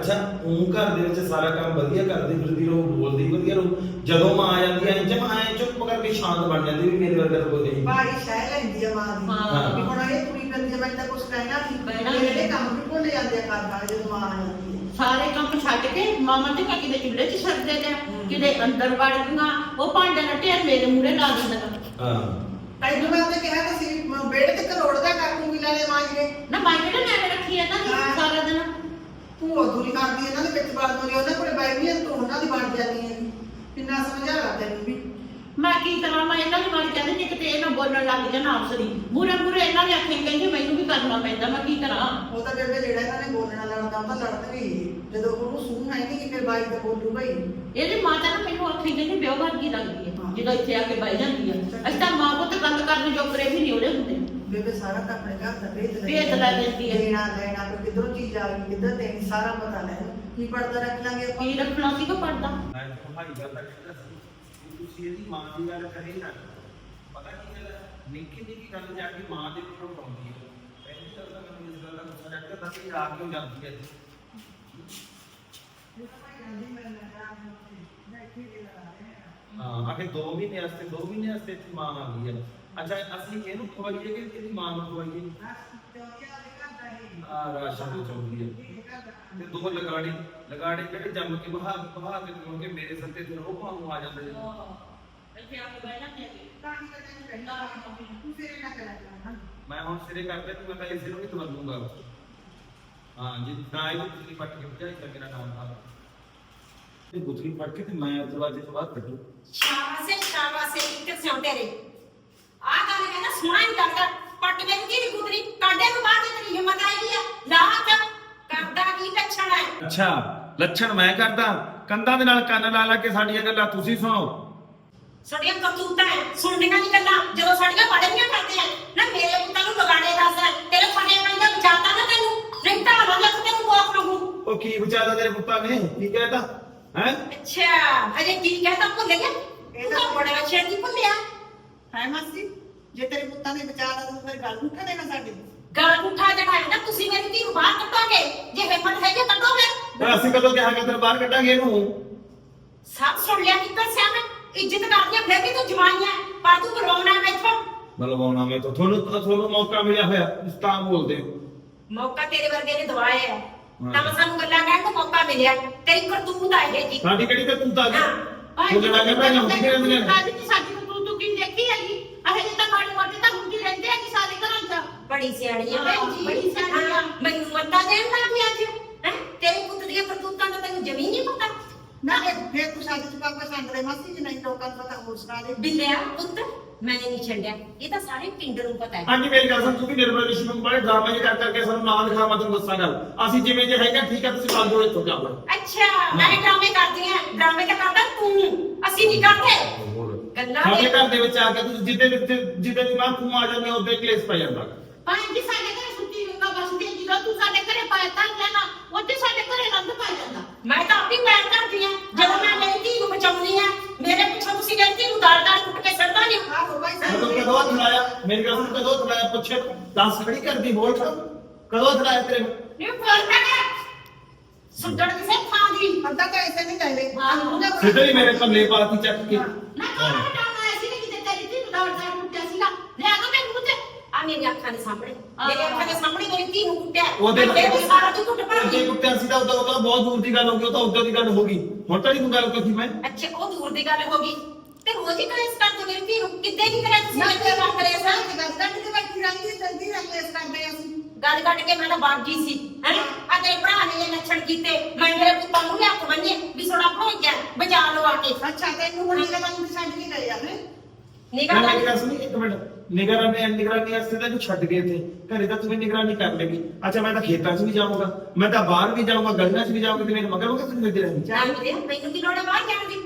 ਅੱਛਾ ਉਹ ਘਰ ਦੇ ਵਿੱਚ ਸਾਰਾ ਕੰਮ ਵਧੀਆ ਕਰਦੀ ਫਿਰਦੀ ਰਹੋ ਬੋਲਦੀ ਵਧੀਆ ਰਹੋ। ਜਦੋਂ ਮਾਂ ਆ ਜਾਂਦੀ ਐ ਜਮ ਐ ਚੁੱਪ ਕਰਕੇ ਸ਼ਾਂਤ ਬਣ ਜਾਂਦੀ ਵੀ ਮੇਰੇ ਵਰਗਾ ਤਾਂ ਕੋਈ ਨਹੀਂ। ਭਾਈ ਸ਼ਹਿ ਲੈਂਦੀ ਆ ਮਾਂ ਦੀ। ਹਾਂ। ਵੀ ਹੁਣ ਇਹ ਕੁੜੀ ਕਰਦੀ ਆ ਮੈਂ ਤਾਂ ਕੁਝ ਕਹਿਣਾ ਕਹਿਣਾ ਨਹੀਂ ਨਹੀਂ। ਜਿਹੜੇ ਕੰਮ ਵੀ ਭੁੱਲ ਜਾਂਦੇ ਆ ਕਰ ਨਾਲ ਜਦੋਂ ਮਾਂ ਆ ਜਾਂਦੀ ਹੈ ਸਾਰੇ ਕੰਮ ਛੱਡ ਕੇ ਮਾਮਾ ਤੇ ਕਿਤੇ ਚੁੱਲ੍ਹੇ 'ਚ ਛੱਡਦੇ ਨੇ ਕਿਤੇ ਅੰਦਰ ਵੜ ਗਈਆਂ ਉਹ ਭਾਂਡੇ ਦਾ ਢੇਰ ਮੇਰੇ ਮੂਹਰੇ ਲਾ ਦਿੰਦਾ। ਹਾਂ। ਤੈਨੂੰ ਮੈਂ ਉਹਨੇ ਕਿਹਾ ਤਾਂ ਸੀ ਮੈਂ ਬੇੜੇ ਤੇ ਕਰੋੜ ਦਾ ਕਰ ਦੂੰਗੀ ਲੈਣੇ ਮਾਂ ਜੀ ਨਾ ਮਾਂ ਕਿਹੜਾ ਮੈਂ ਰੱਖੀ ਆ ਨਾ ਹਾਂ। ਸਾਰਾ ਦਿਨ ਤੂੰ ਉਧੂਰੀ ਕਰਦੀ ਇਹਨਾਂ ਦੇ ਵਿੱਚ ਵੜ ਦੂੰਗੀ ਉਹਨਾਂ ਕੋਲੇ ਬੈਠੀ ਹੈ ਤੂੰ ਉਹਨਾਂ ਦੀ ਬਣ ਜਾਂਦੀ ਹੈ ਕਿੰਨਾ ਸਮਝਾ ਲਾ ਤੈਨੂੰ ਵੀ ਮੈਂ ਕੀ ਕਰਾਂ ਮੈਂ ਇਹਨਾਂ ਦੀ ਮਾਰੀ ਕਹਿੰਦੀ ਨਹੀਂ ਕਿਤੇ ਇਹ ਨਾ ਬੋਲਣ ਲੱਗ ਜਾਣ ਆਪਸਰੀ ਮੂਰੇ ਮੂਰੇ ਇਹਨਾਂ ਨੇ ਆਖੇ ਕਹਿੰਦੇ ਮੈਨੂੰ ਵੀ ਕਰਨਾ ਪੈਂਦਾ ਮੈਂ ਕੀ ਕਰਾਂ? ਉਹ ਤਾਂ ਬੇਬੇ ਜਿਹੜਾ ਇਹਨਾਂ ਨੇ ਬੋਲਣਾ ਲੜਦਾ ਉਹ ਤਾਂ ਲੜਨਗੇ ਹੀ। ਜਦੋਂ ਉਹਨੂੰ ਸੂਹ ਨਹੀਂ ਕਿ ਫਿਰ ਬਾਈ ਦਾ ਬੋਲੂਗਾ ਹੀ ਇਹਦੀ ਮਾਤਾ ਨਾ ਮੈਨੂੰ ਆਖੇ ਕਹਿੰਦੀ ਬਿਓ ਵਰਗੀ ਲੱਗਦੀ ਹਾਂ। ਹੈ। ਜਦੋਂ ਇੱਥੇ ਆ ਕੇ ਬਹਿ ਜਾਂਦੀ ਹੈ। ਅਸੀਂ ਤਾਂ ਮਾਂ ਪੁੱਤ ਗੱਲ ਕਰਨ ਜੋਗਰੇ ਵੀ ਨਹੀਂ ਉਹਦੇ ਹੁੰਦੇ। ਬੇਬੇ ਸਾਰਾ ਤਾਂ ਆਪਣੇ ਘਰ ਦਾ ਭੇਤ ਲੈ ਭੇਤ ਲੈ ਲੈਂਦੀ ਹੈ। ਦੇਣਾ ਲੈਣਾ ਕੋਈ ਕਿੱਧਰੋਂ ਚੀਜ਼ ਆ ਗਈ ਕਿੱਧਰ ਦੇਣੀ ਸਾਰਾ ਪਤਾ ਲੈ ਕੀ ਪੜਦਾ ਰੱਖ ਲਾਂਗੇ ਆਪਾਂ? ਕੀ ਰੱਖਣਾ ਸੀਗਾ ਪੜਦਾ ਮੈਂ ਤੁਹਾਡੀ ਗੱਲ ਤਾਂ ਕਹਿੰਦਾ ਸੀ ਕਿ ਤੁਸੀਂ ਇਹਦੀ ਮਾਂ ਦੀ ਗੱਲ ਕਰੇ ਨਾ ਪਤਾ ਕੀ ਗੱਲ ਹੈ? ਨਿੱਕੀ ਨਿੱਕੀ ਗੱਲ ਜਾ ਕੇ ਮਾਂ ਦੇ ਉੱਪਰ ਪਾਉਂਦੀ ਹੈ। ਪਹਿਲੀ ਗੱਲ ਤਾਂ ਮੈਨੂੰ ਇਸ ਗੱਲ ਦਾ ਗੁੱਸਾ ਚੜਦਾ ਤਾਂ ਕਿ ਰਾਤ ਕਿਉਂ ਜਾਂਦੀ ਹੈ ਹਾਂ। ਆਖੇ 2 ਮਹੀਨੇ ਵਾਸਤੇ 2 ਮਹੀਨੇ ਵਾਸਤੇ ਇੱਥੇ ਮਾਂ ਆ ਗਈ ਹੈ। ਅੱਛਾ, ਅਸੀਂ ਇਹਨੂੰ ਖਵਾਈਏ ਕਿ ਇਹਦੀ ਮਾਂ ਨੂੰ ਖਵਾਈਏ? ਆ ਰਾਸ਼ਨ ਦੀ ਤੇ ਦੋ ਲਗਾੜੇ ਲਗਾੜੇ ਜਿਹੜੇ ਜੰਮ ਕੇ ਬਹਾ ਬਹਾ ਕੇ ਕਿਉਂਕਿ ਮੇਰੇ ਸਿਰ ਤੇ ਉਹ ਭਾਵੇਂ ਆ ਜਾਂਦੇ ਨੇ। ਮੈਂ ਹੁਣ ਸਿਰੇ ਕਰਕੇ ਤੇ ਮੈਂ ਇਸੇ ਨੂੰ ਵੀ ਤਵੱਲੂਗਾ ਹਾਂ, ਜੀ ਨਾ ਗੁੱਤਰੀ ਪੱਟ ਕੇ ਬਜਾਈ ਕਰਕੇ ਨਾ ਨਾਮ ਆ ਇਹ ਗੁੱਤਰੀ ਪੱਟ ਕੇ ਤੇ ਮੈਂ ਦਰਵਾਜ਼ੇ ਤੋਂ ਬਾਹਰ ਕੱਢੂ। ਸ਼ਾਬਾਸ਼ ਸ਼ਾਬਾਸ਼, ਇੱਕ ਸਿਉਂ ਤੇਰੇ। ਆਹ ਗੱਲ ਕਹਿੰਦਾ ਸੁਣਾ ਹੀ ਕਰਦਾ। ਪੱਟ ਦੇ ਕੀ ਦੀ ਕੁਦਰੀ ਕਾਡੇ ਨੂੰ ਬਾਅਦ ਤੇਰੀ ਹਿੰਮਤ ਆਈ ਆ। ਲਾ ਹੱਥ। ਕਰਦਾ ਕੀ ਲੱਛਣ ਹੈ ਅੱਛਾ ਲੱਛਣ ਮੈਂ ਕਰਦਾ। ਕੰਧਾਂ ਦੇ ਨਾਲ ਕੰਨ ਲਾ ਲਾ ਕੇ ਸਾਡੀਆਂ ਗੱਲਾਂ ਤੁਸੀਂ ਸੁਣੋ। ਸਾਡੀਆਂ ਕਰਤੂਤਾਂ ਹੈ, ਸੁਣਨੀਆਂ ਨਹੀਂ ਗੱਲਾਂ। ਜਦੋਂ ਸਾਡੀਆਂ ਪੜ੍ਹਨੀਆਂ ਕਰਦੇ ਆ ਨਾ ਮੇਰੇ ਪੁੱਤਾਂ ਨੂੰ ਬਗਾੜੇ ਦੱਸ ਤੇਰੇ ਫਟੇ ਪੈਂਦਾ ਬਚਾਤਾ ਨਾ ਤੈਨੂੰ। ਨਹੀਂ ਤਾਂ ਰੋਜ਼ ਤੈਨੂੰ ਕੋਕ ਲਗੂ ਉਹ ਕੀ ਵਿਚਾਰਾ ਤੇਰੇ ਪੁੱਤਾਂ ਨੇ? ਕੀ ਕਹਿਤਾ? ਹੈ? ਅੱਛਾ ਅਜੇ ਕੀ ਕਹਿੰਦਾ ਭੁੱਲ ਗਿਆ ਇਹ ਤਾਂ ਬੜਾ ਛੇਤੀ ਭੁੱਲਿਆ ਹੈ ਮਾਸੀ? ਜੇ ਤੇਰੇ ਪੁੱਤਾਂ ਨੇ ਵਿਚਾਰ ਤੂੰ ਫਿਰ ਗੱਲ ਨੂੰ ਦੇਣਾ ਸਾਡੇ ਗਲ ਉਠਾ ਦੇਣਾ ਹੈ ਨਾ ਤੁਸੀਂ ਮੇਰੀ ਧੀ ਨੂੰ ਬਾਹਰ ਕੱਢੋਗੇ? ਜੇ ਹਿੰਮਤ ਹੈ ਜੇ ਕੱਢੋ ਫਿਰ ਅਸੀਂ ਕਦੋਂ ਕਿਹਾ ਕਿ ਤੇਰੇ ਬਾਹਰ ਕੱਢਾਂਗੇ ਇਹਨੂੰ? ਸਭ ਸੁਣ ਲਿਆ ਕਿੱਧਰ ਸਿਆ ਮੈਂ। ਇੱਜ਼ਤ ਕਰਦੀਆਂ ਫਿਰ ਵੀ ਤੂੰ ਜਵਾਈਆਂ ਪਰ ਤੂੰ ਬਰਵਾਉਣਾ ਮੈਥੋਂ ਮਤਲਬ ਆਉਣਾ ਮੈਂ ਤਾਂ ਤੁਹਾਨੂੰ ਤਾਂ ਤੁਹਾਨੂੰ ਮੌਕਾ ਮਿਲਿਆ ਹੋਇਆ ਤੁਸੀਂ ਤਾਂ ਬੋਲਦੇ ਹੋ। ਮੌਕਾ ਤੇਰੇ ਵਰਗੇ ਨੇ ਦਵਾਇਆ ਹੈ। ਤਾਂ ਸਾਨੂੰ ਗੱਲਾਂ ਕਹਿਣ ਦਾ ਮੌਕਾ ਮਿਲਿਆ। ਤੇਰੀ ਕਰਤੂਤ ਆ ਇਹ ਜੀ। ਸਾਡੀ ਕਿਹੜੀ ਤੇ ਤੂੰ ਤਾਂ ਹਾਂ। ਉਹ ਜਿਹੜਾ ਕਹਿੰਦਾ ਹੁੰਦੀ ਰਹਿੰਦੀਆਂ ਨੇ? ਅੱਜ ਸਾਡੀ ਤੂੰ ਹੈਗੀ ਅਹੇ ਤਾਂ ਮਾੜੀ ਮੋਟੀ ਤਾਂ ਹੁੰਦੀ ਰਹਿੰਦੇ ਆ ਕਿ ਸਾਰੇ ਘਰਾਂ 'ਚ। ਬੜੀ ਸਿਆਣੀ ਹੈ ਭੈਣ ਜੀ। ਬੜੀ ਸਿਆਣੀ ਆ। ਮੈਨੂੰ ਮੱਤਾ ਦੇਣ ਲੱਗ ਪਿਆ ਅੱਜ। ਹੈ ਤੇਰੇ ਪੁੱਤ ਦੀਆਂ ਕਰਤੂਤਾਂ ਦਾ ਤੈਨੂੰ ਜ਼ਮੀਨ ਨਹੀਂ ਪਤਾ। ਨਾ ਫਿਰ ਫਿਰ ਤੂੰ ਸਾਡੇ ਚ ਪਾਪਾ ਸੰਗ ਦੇ ਮਾਸੀ ਜੀ ਨਹੀਂ ਲੋਕਾਂ ਨੂੰ ਪਤਾ ਹੋਰ ਸੁਣਾ ਦੇ। ਬਿੱਲਿਆ ਪੁੱਤ ਮੈਂ ਨਹੀਂ ਛੱਡਿਆ। ਇਹ ਤਾਂ ਸਾਰੇ ਪਿੰਡ ਨੂੰ ਪਤਾ ਹੈ। ਹਾਂਜੀ ਮੇਰੀ ਗੱਲ ਸੁਣ ਤੂੰ ਵੀ ਨਿਰਮਲ ਰਿਸ਼ੀ ਨੂੰ ਬੜੇ ਡਰਾਮੇ ਜਿਹੇ ਕਰ ਕਰਕੇ ਸਾਨੂੰ ਨਾਂ ਲਿਖਾ ਮੈਂ ਤੈਨੂੰ ਦੱਸਾਂ ਗੱਲ। ਅਸੀਂ ਜਿਵੇਂ ਜੇ ਹੈਗਾ ਠੀਕ ਹੈ ਤੁਸੀਂ ਬੰਦ ਹੋ ਇੱਥੋਂ ਜਾਓ ਅੱਛਾ ਮੈਂ ਡਰਾਮੇ ਕਰਦੀ ਆ। ਡਰਾਮੇ ਤਾਂ ਕਰਦਾ ਤੂੰ। ਅਸੀਂ ਨਹੀਂ ਕਰਦੇ। ਗੱਲਾਂ ਸਾਡੇ ਦੇ ਘਰ ਦੇ ਵਿੱਚ ਆ ਕੇ ਤੁਸੀਂ ਜਿੱਦੇ ਜਿੱਦੇ ਦੀ ਮਾਂ ਤੂੰ ਆ ਜਾਂਦੇ ਉਹਦੇ ਕਲੇਸ਼ ਪੈ ਜਾਂਦਾ। ਭਾਈ ਜੀ ਸਾਡੇ ਘਰੇ ਸੁੱਤੀ ਰੁੰਗਾ ਬਸਦੀ ਹੈ, ਜਦੋਂ ਤੂੰ ਸਾਡੇ ਘਰੇ ਪਾਇਆ ਤਾਂ ਲੈਣਾ ਉੱਥੇ ਸਾਡੇ ਘਰੇ ਰੰਗ ਪੈ ਜਾਂਦਾ। ਮੈਂ ਤਾਂ ਆਪੀ ਪੈਰ ਕਰਦੀ ਆ ਜਦੋਂ ਮੈਂ ਮੇਰੀ ਧੀ ਨੂੰ ਬਚਾਉਣੀ ਆ ਮੇਰੇ ਪਿੱਛੋਂ ਤੁਸੀਂ ਮੇਰੀ ਧੀ ਨੂੰ ਦਾਲ ਦਾਲ ਕੁੱਟ ਕੇ ਸੜਦਾ ਨਹੀਂ। ਆਹੋ ਬਾਈ ਕਦੋਂ ਸਾਡੇ ਕਦੋਂ ਥਲਾਇਆ ਮੇਰੀ ਗੱਲ ਸੁਣ ਕਦੋਂ ਥਲਾਇਆ ਪੁੱਛੇ ਦੱਸ ਖੜੀ ਕਰਦੀ ਬੋਲ ਖੜਾ ਕਦੋਂ ਥਲਾਇਆ ਤੇਰੇ ਨੂੰ? ਨਹੀਂ ਬੋਲਦਾ ਸੁੱਡਣ ਕਿਸੇ ਥਾਂ ਦੀ। ਅੱਧਾ ਤਾਂ ਐਸੇ ਨਹੀਂ ਚਾਹੀਦੇ ਹਾਂ। ਸਿੱਧੇ ਹੀ ਮੇਰੇ ਪੱਲੇ ਪਾਤੀ ਚੱਕ ਕੇ। ਨਾ ਕੋਣ ਹਟਾਉਣਾ ਐਸੀ ਨਹੀਂ ਕਿਤੇ ਤੇਰੀ ਧੀ ਨੂੰ ਦੌੜ ਦੌੜ ਕੁੱਟਿਆ ਸੀਗਾ। ਲੈ ਆ ਮੈਨੂੰ ਉੱਤੇ ਆ ਮੇਰੀ ਅੱਖਾਂ ਦੇ ਸਾਹਮਣੇ। ਮੇਰੇ ਅੱਖਾਂ ਦੇ ਸਾਹਮਣੇ ਮੇਰੀ ਧੀ ਨੂੰ ਕੁੱਟਿਆ। ਉਹਦੇ ਮੈਂ ਤੇਰੇ ਸਾਰਾ ਤੂੰ ਕੁੱਟ ਜੇ ਪਾਉਂਦੀ ਕੁੱਤਿਆਂ ਸੀ ਤਾਂ ਉਦੋਂ ਉਦੋਂ ਬਹੁਤ ਦੂਰ ਦੀ ਗੱਲ ਹੋ ਗਈ ਉਹ ਤਾਂ ਉਦੋਂ ਦੀ ਗੱਲ ਹੋ ਗਈ। ਹੁਣ ਤਾਂ ਨਹੀਂ ਤੂੰ ਗੱਲ ਕਰਦੀ ਮੈਂ। ਅੱਛਾ ਉਹ ਦੂਰ ਦੀ ਗੱਲ ਹੋ ਗਈ। ਤੇ ਰੋਜ਼ ਹੀ ਕਲੇਸ ਕਰਦੇ ਮੇਰੀ ਧੀ ਨੂੰ। ਕਿੱਦੇ ਨਾ ਮੇਰੇ ਤੇ ਨਾਲ ਕਲੇਸ ਗੱਲ ਕੱਢ ਕੇ ਬੈਠੀ ਰਹਿੰਦੀ ਜਲਦੀ ਰੈਕਲੇਸ ਕਰਦੇ ਆ ਅਸੀਂ। ਗੱਲ ਕੱਢ ਕੇ ਮੈਂ ਤਾਂ ਬਾਗੀ ਸੀ ਹੈ? ਆ ਤੇਰੇ ਭਰਾ ਨੇ ਇਹ ਲੱਛਣ ਕੀਤੇ ਮੈਂ ਮੇਰੇ ਪੁੱਤਾਂ ਨੂੰ ਵੀ ਹੱਥ ਬੰਨੇ ਵੀ ਸੋਣਾ ਭੋਜ ਜਾ ਬਚਾ ਲਓ ਆ ਕੇ। ਅੱਛਾ ਤੈਨੂੰ ਹੁਣ ਇਹ ਗੱਲ ਛੱਡ ਕੇ ਗਏ ਆ ਨੇ ਨਿਗਾਹ ਮੈਂ ਨਾਲ ਗੱਲ ਸੁਣੀ ਇੱਕ ਮਿੰਟ। ਨਿਗਰਾਨੀ ਨਿਗਰਾਨੀ ਵਾਸਤੇ ਤਾਂ ਇਹਨੂੰ ਛੱਡ ਗਏ ਥੇ ਘਰੇ ਤਾਂ ਤੂੰ ਨਿਗਰਾਨੀ ਕਰ ਲੇਗੀ। ਅੱਛਾ ਮੈਂ ਤਾਂ ਖੇਤਾਂ 'ਚ ਵੀ ਜਾਊਂਗਾ। ਮੈਂ ਤਾਂ ਬਾਹਰ ਵੀ ਜਾਊਂਗਾ ਗਲੀਆਂ 'ਚ ਵੀ ਜਾਊਂਗਾ ਤੇ ਮੇਰੇ ਮਗਰ ਮਗਰ ਤੂੰ ਮਿਲਦੀ ਰਹਿੰਦੀ ਜਾਨ ਦੇ ਮੈਨੂੰ ਕੀ ਲੋੜ ਹੈ ਬਾਹਰ ਜਾਣ ਦੀ?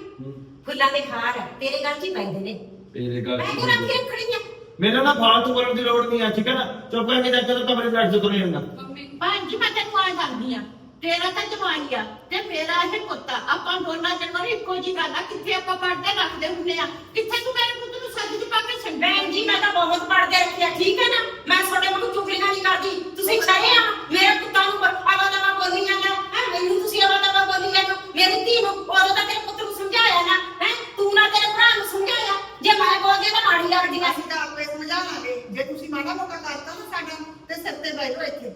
ਫੁੱਲਾਂ ਦੇ ਖਾਰ ਆ, ਤੇਰੇ ਗੱਲ 'ਚ ਹੀ ਪੈਂਦੇ ਨੇ। ਤੇਰੇ ਗੱਲ ਮੈਂ ਕਿਉਂ ਰੱਖ ਕੇ ਰੱਖਣੀ ਆ? ਮੈਨੂੰ ਨਾ ਫਾਲਤੂ ਬੋਲਣ ਦੀ ਲੋੜ ਨਹੀਂ ਆ ਠੀਕ ਹੈ ਨਾ? ਚੁੱਪ ਕਰਕੇ ਜਾ ਕੇ ਕਮਰੇ ਬੈਠ ਜਾ ਤੁਰੇ ਜਾਂਦਾ। ਮੰਮੀ ਭਾਈ ਜੀ ਮੈਂ ਤੈਨੂੰ ਆ ਜਾਂਦੀ ਆ ਤੇਰਾ ਤਾਂ ਜਵਾਈ ਆ ਤੇ ਮੇਰਾ ਇਹ ਪੁੱਤਾ ਆਪਾਂ ਦੋਨਾਂ ਜਨਮ ਇੱਕੋ ਜੀ ਗੱਲ ਆ ਕਿੱਥੇ ਆਪਾਂ ਪੜਦੇ ਰੱਖਦੇ ਹੁੰਦੇ ਆ? ਕਿੱਥੇ ਤੂੰ ਮੇਰੇ ਪੁੱਤ ਨੂੰ ਸੱਜ ਚ ਪਾ ਕੇ ਛੱਡਿਆ ਭੈਣ ਜੀ ਮੈਂ ਤਾਂ ਬਹੁਤ ਪੜਦੇ ਰੱਖਿਆ ਠੀਕ ਹੈ ਨਾ? ਮੈਂ ਤੁਹਾਡੇ ਵਾਂਗੂ ਚੁਗਲੀਆਂ ਨਹੀਂ ਕਰਦੀ। ਤੁਸੀਂ ਛੜੇ ਆ ਮੇਰੇ ਪੁੱਤਾਂ ਨੂੰ ਆਵਾ ਦਵਾ ਬੋਲੀ ਜਾਂਦਾ ਹੈ ਮੈਨੂੰ ਤੁਸੀਂ ਆਵਾ ਦਵਾ ਬੋਲੀ ਜਾਂਦੇ ਮੇਰੀ ਧੀ ਨੂੰ ਉਦੋਂ ਤਾਂ ਤੇਰੇ ਪੁੱਤ ਨੂੰ ਸਮਝਾਇਆ ਨਾ ਹੈ ਤੂੰ ਨਾ ਤੇਰੇ ਭਰਾ ਨੂੰ ਸਮਝਾਇਆ ਜੇ ਮੈਂ ਬੋਲਦੀ ਤਾਂ ਮਾੜੀ ਲੱਗਦੀ ਆ ਅਸੀਂ ਤਾਂ ਆਪੇ ਸਮਝਾ ਲਾਂਗੇ ਜੇ ਤੁਸੀਂ ਮਾੜਾ ਮੋਟਾ ਕਰਤਾ ਨਾ ਸਾਡਾ ਤੇ ਸਿਰ ਤੇ ਬੈਠੋ ਇੱਥੇ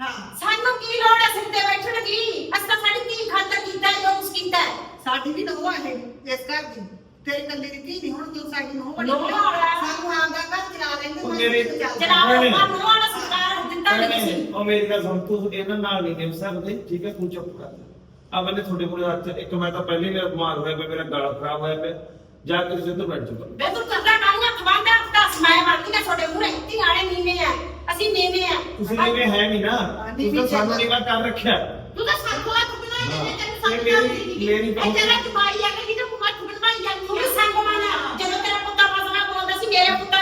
ਹਾਂ ਸਾਨੂੰ ਕੀ ਲੋੜ ਹੈ ਸਿਰ ਤੇ ਬੈਠਣ ਦੀ ਅਸੀਂ ਤਾਂ ਸਾਡੀ ਧੀ ਖਾਤਰ ਕੀਤਾ ਹੈ ਜੋ ਕੁਛ ਕੀਤਾ ਹੈ ਸਾਡੀ ਵੀ ਨੋਹ ਹੈ ਇਸ ਘਰ ਦੀ ਤੇਰੇ ਕੱਲੇ ਦੀ ਧੀ ਨਹੀਂ ਹੁਣ ਕਿਉਂ ਸਾਡੀ ਨੋਹ ਬਣੀ ਨੂੰਹ ਆ। ਸਾਨੂੰ ਆਪਦਾ ਘਰ ਚਲਾ ਲੈਂਦੇ ਉਹ ਮੈਂ ਮੇਰੀ- ਕਿੱਥੇ ਚੱਲਦਾ। ਜਨਾਬ ਨਹੀਂ, ਨਹੀਂ। ਆਪਾਂ ਨੂੰ ਵਾਲਾ ਸਰਕਾਰ ਦਿੱਤਾ ਨਹੀਂ ਸੀ ਉਹ ਮੇਰੀ ਗੱਲ ਸੁਣ ਤੂੰ ਇਹਨਾਂ ਨਾਲ ਨਹੀਂ ਨਿਭ ਸਕਦੇ ਠੀਕ ਹੈ ਤੂੰ ਚੁੱਪ ਕਰ ਆ ਮੈਨੇ ਤੁਹਾਡੇ ਕੋਲ ਹੱਥ ਇੱਕ ਮੈਂ ਤਾਂ ਪਹਿਲੇ ਮੇਰਾ ਬਿਮਾਰ ਹੋਇਆ ਪਿਆ ਮੇਰਾ ਗਲਾ ਖਰਾਬ ਹੋਇਆ ਪਿਆ। ਜਾ ਕੇ ਤੁਸੀਂ ਉੱਧਰ ਬੈਠ ਜਾਓ। ਵੇ ਤੂੰ ਕਰਦਾ ਕਾਹਨੂੰ ਖਵਾਂਦਾ ਦੱਸ ਮੈਂ ਮੰਨਦੀ ਆ ਤੁਹਾਡੇ ਮੂਹਰੇ ਧੀ ਆਲੇ ਨੀਵੇਂ ਆ ਅਸੀਂ ਨੀਵੇਂ ਆ। ਤੁਸੀਂ ਜਿਵੇਂ ਹੈ ਨਹੀਂ ਨਾ ਤੁਸੀਂ ਤਾਂ ਸਾਨੂੰ ਨੀਵਾ ਕਰ ਰੱਖਿਆ। ਤੂੰ ਤਾਂ ਸਾਥੋਂ ਹੱਥ ਬਣਾਈ ਜਾਂਦੇ ਤੈਨੂੰ ਸਮਝ ਮੇਰੀ- ਮੇਰੀ ਨਹੀਂ ਇਹ ਤੇਰਾ ਜਵਾਈ ਆ ਕਿ ਤੂੰ ਹੱਥ ਬਣਾਈ ਜਾਂਦੀ ਤੂੰ ਸੰਗ ਮਾਨਾ ਜਦੋਂ ਤੇਰਾ ਪੁੱਤਾ ਫਸਣਾ ਬੋਲਦਾ ਸੀ ਮੇਰੇ ਪੁੱਤਾਂ ਨੂੰ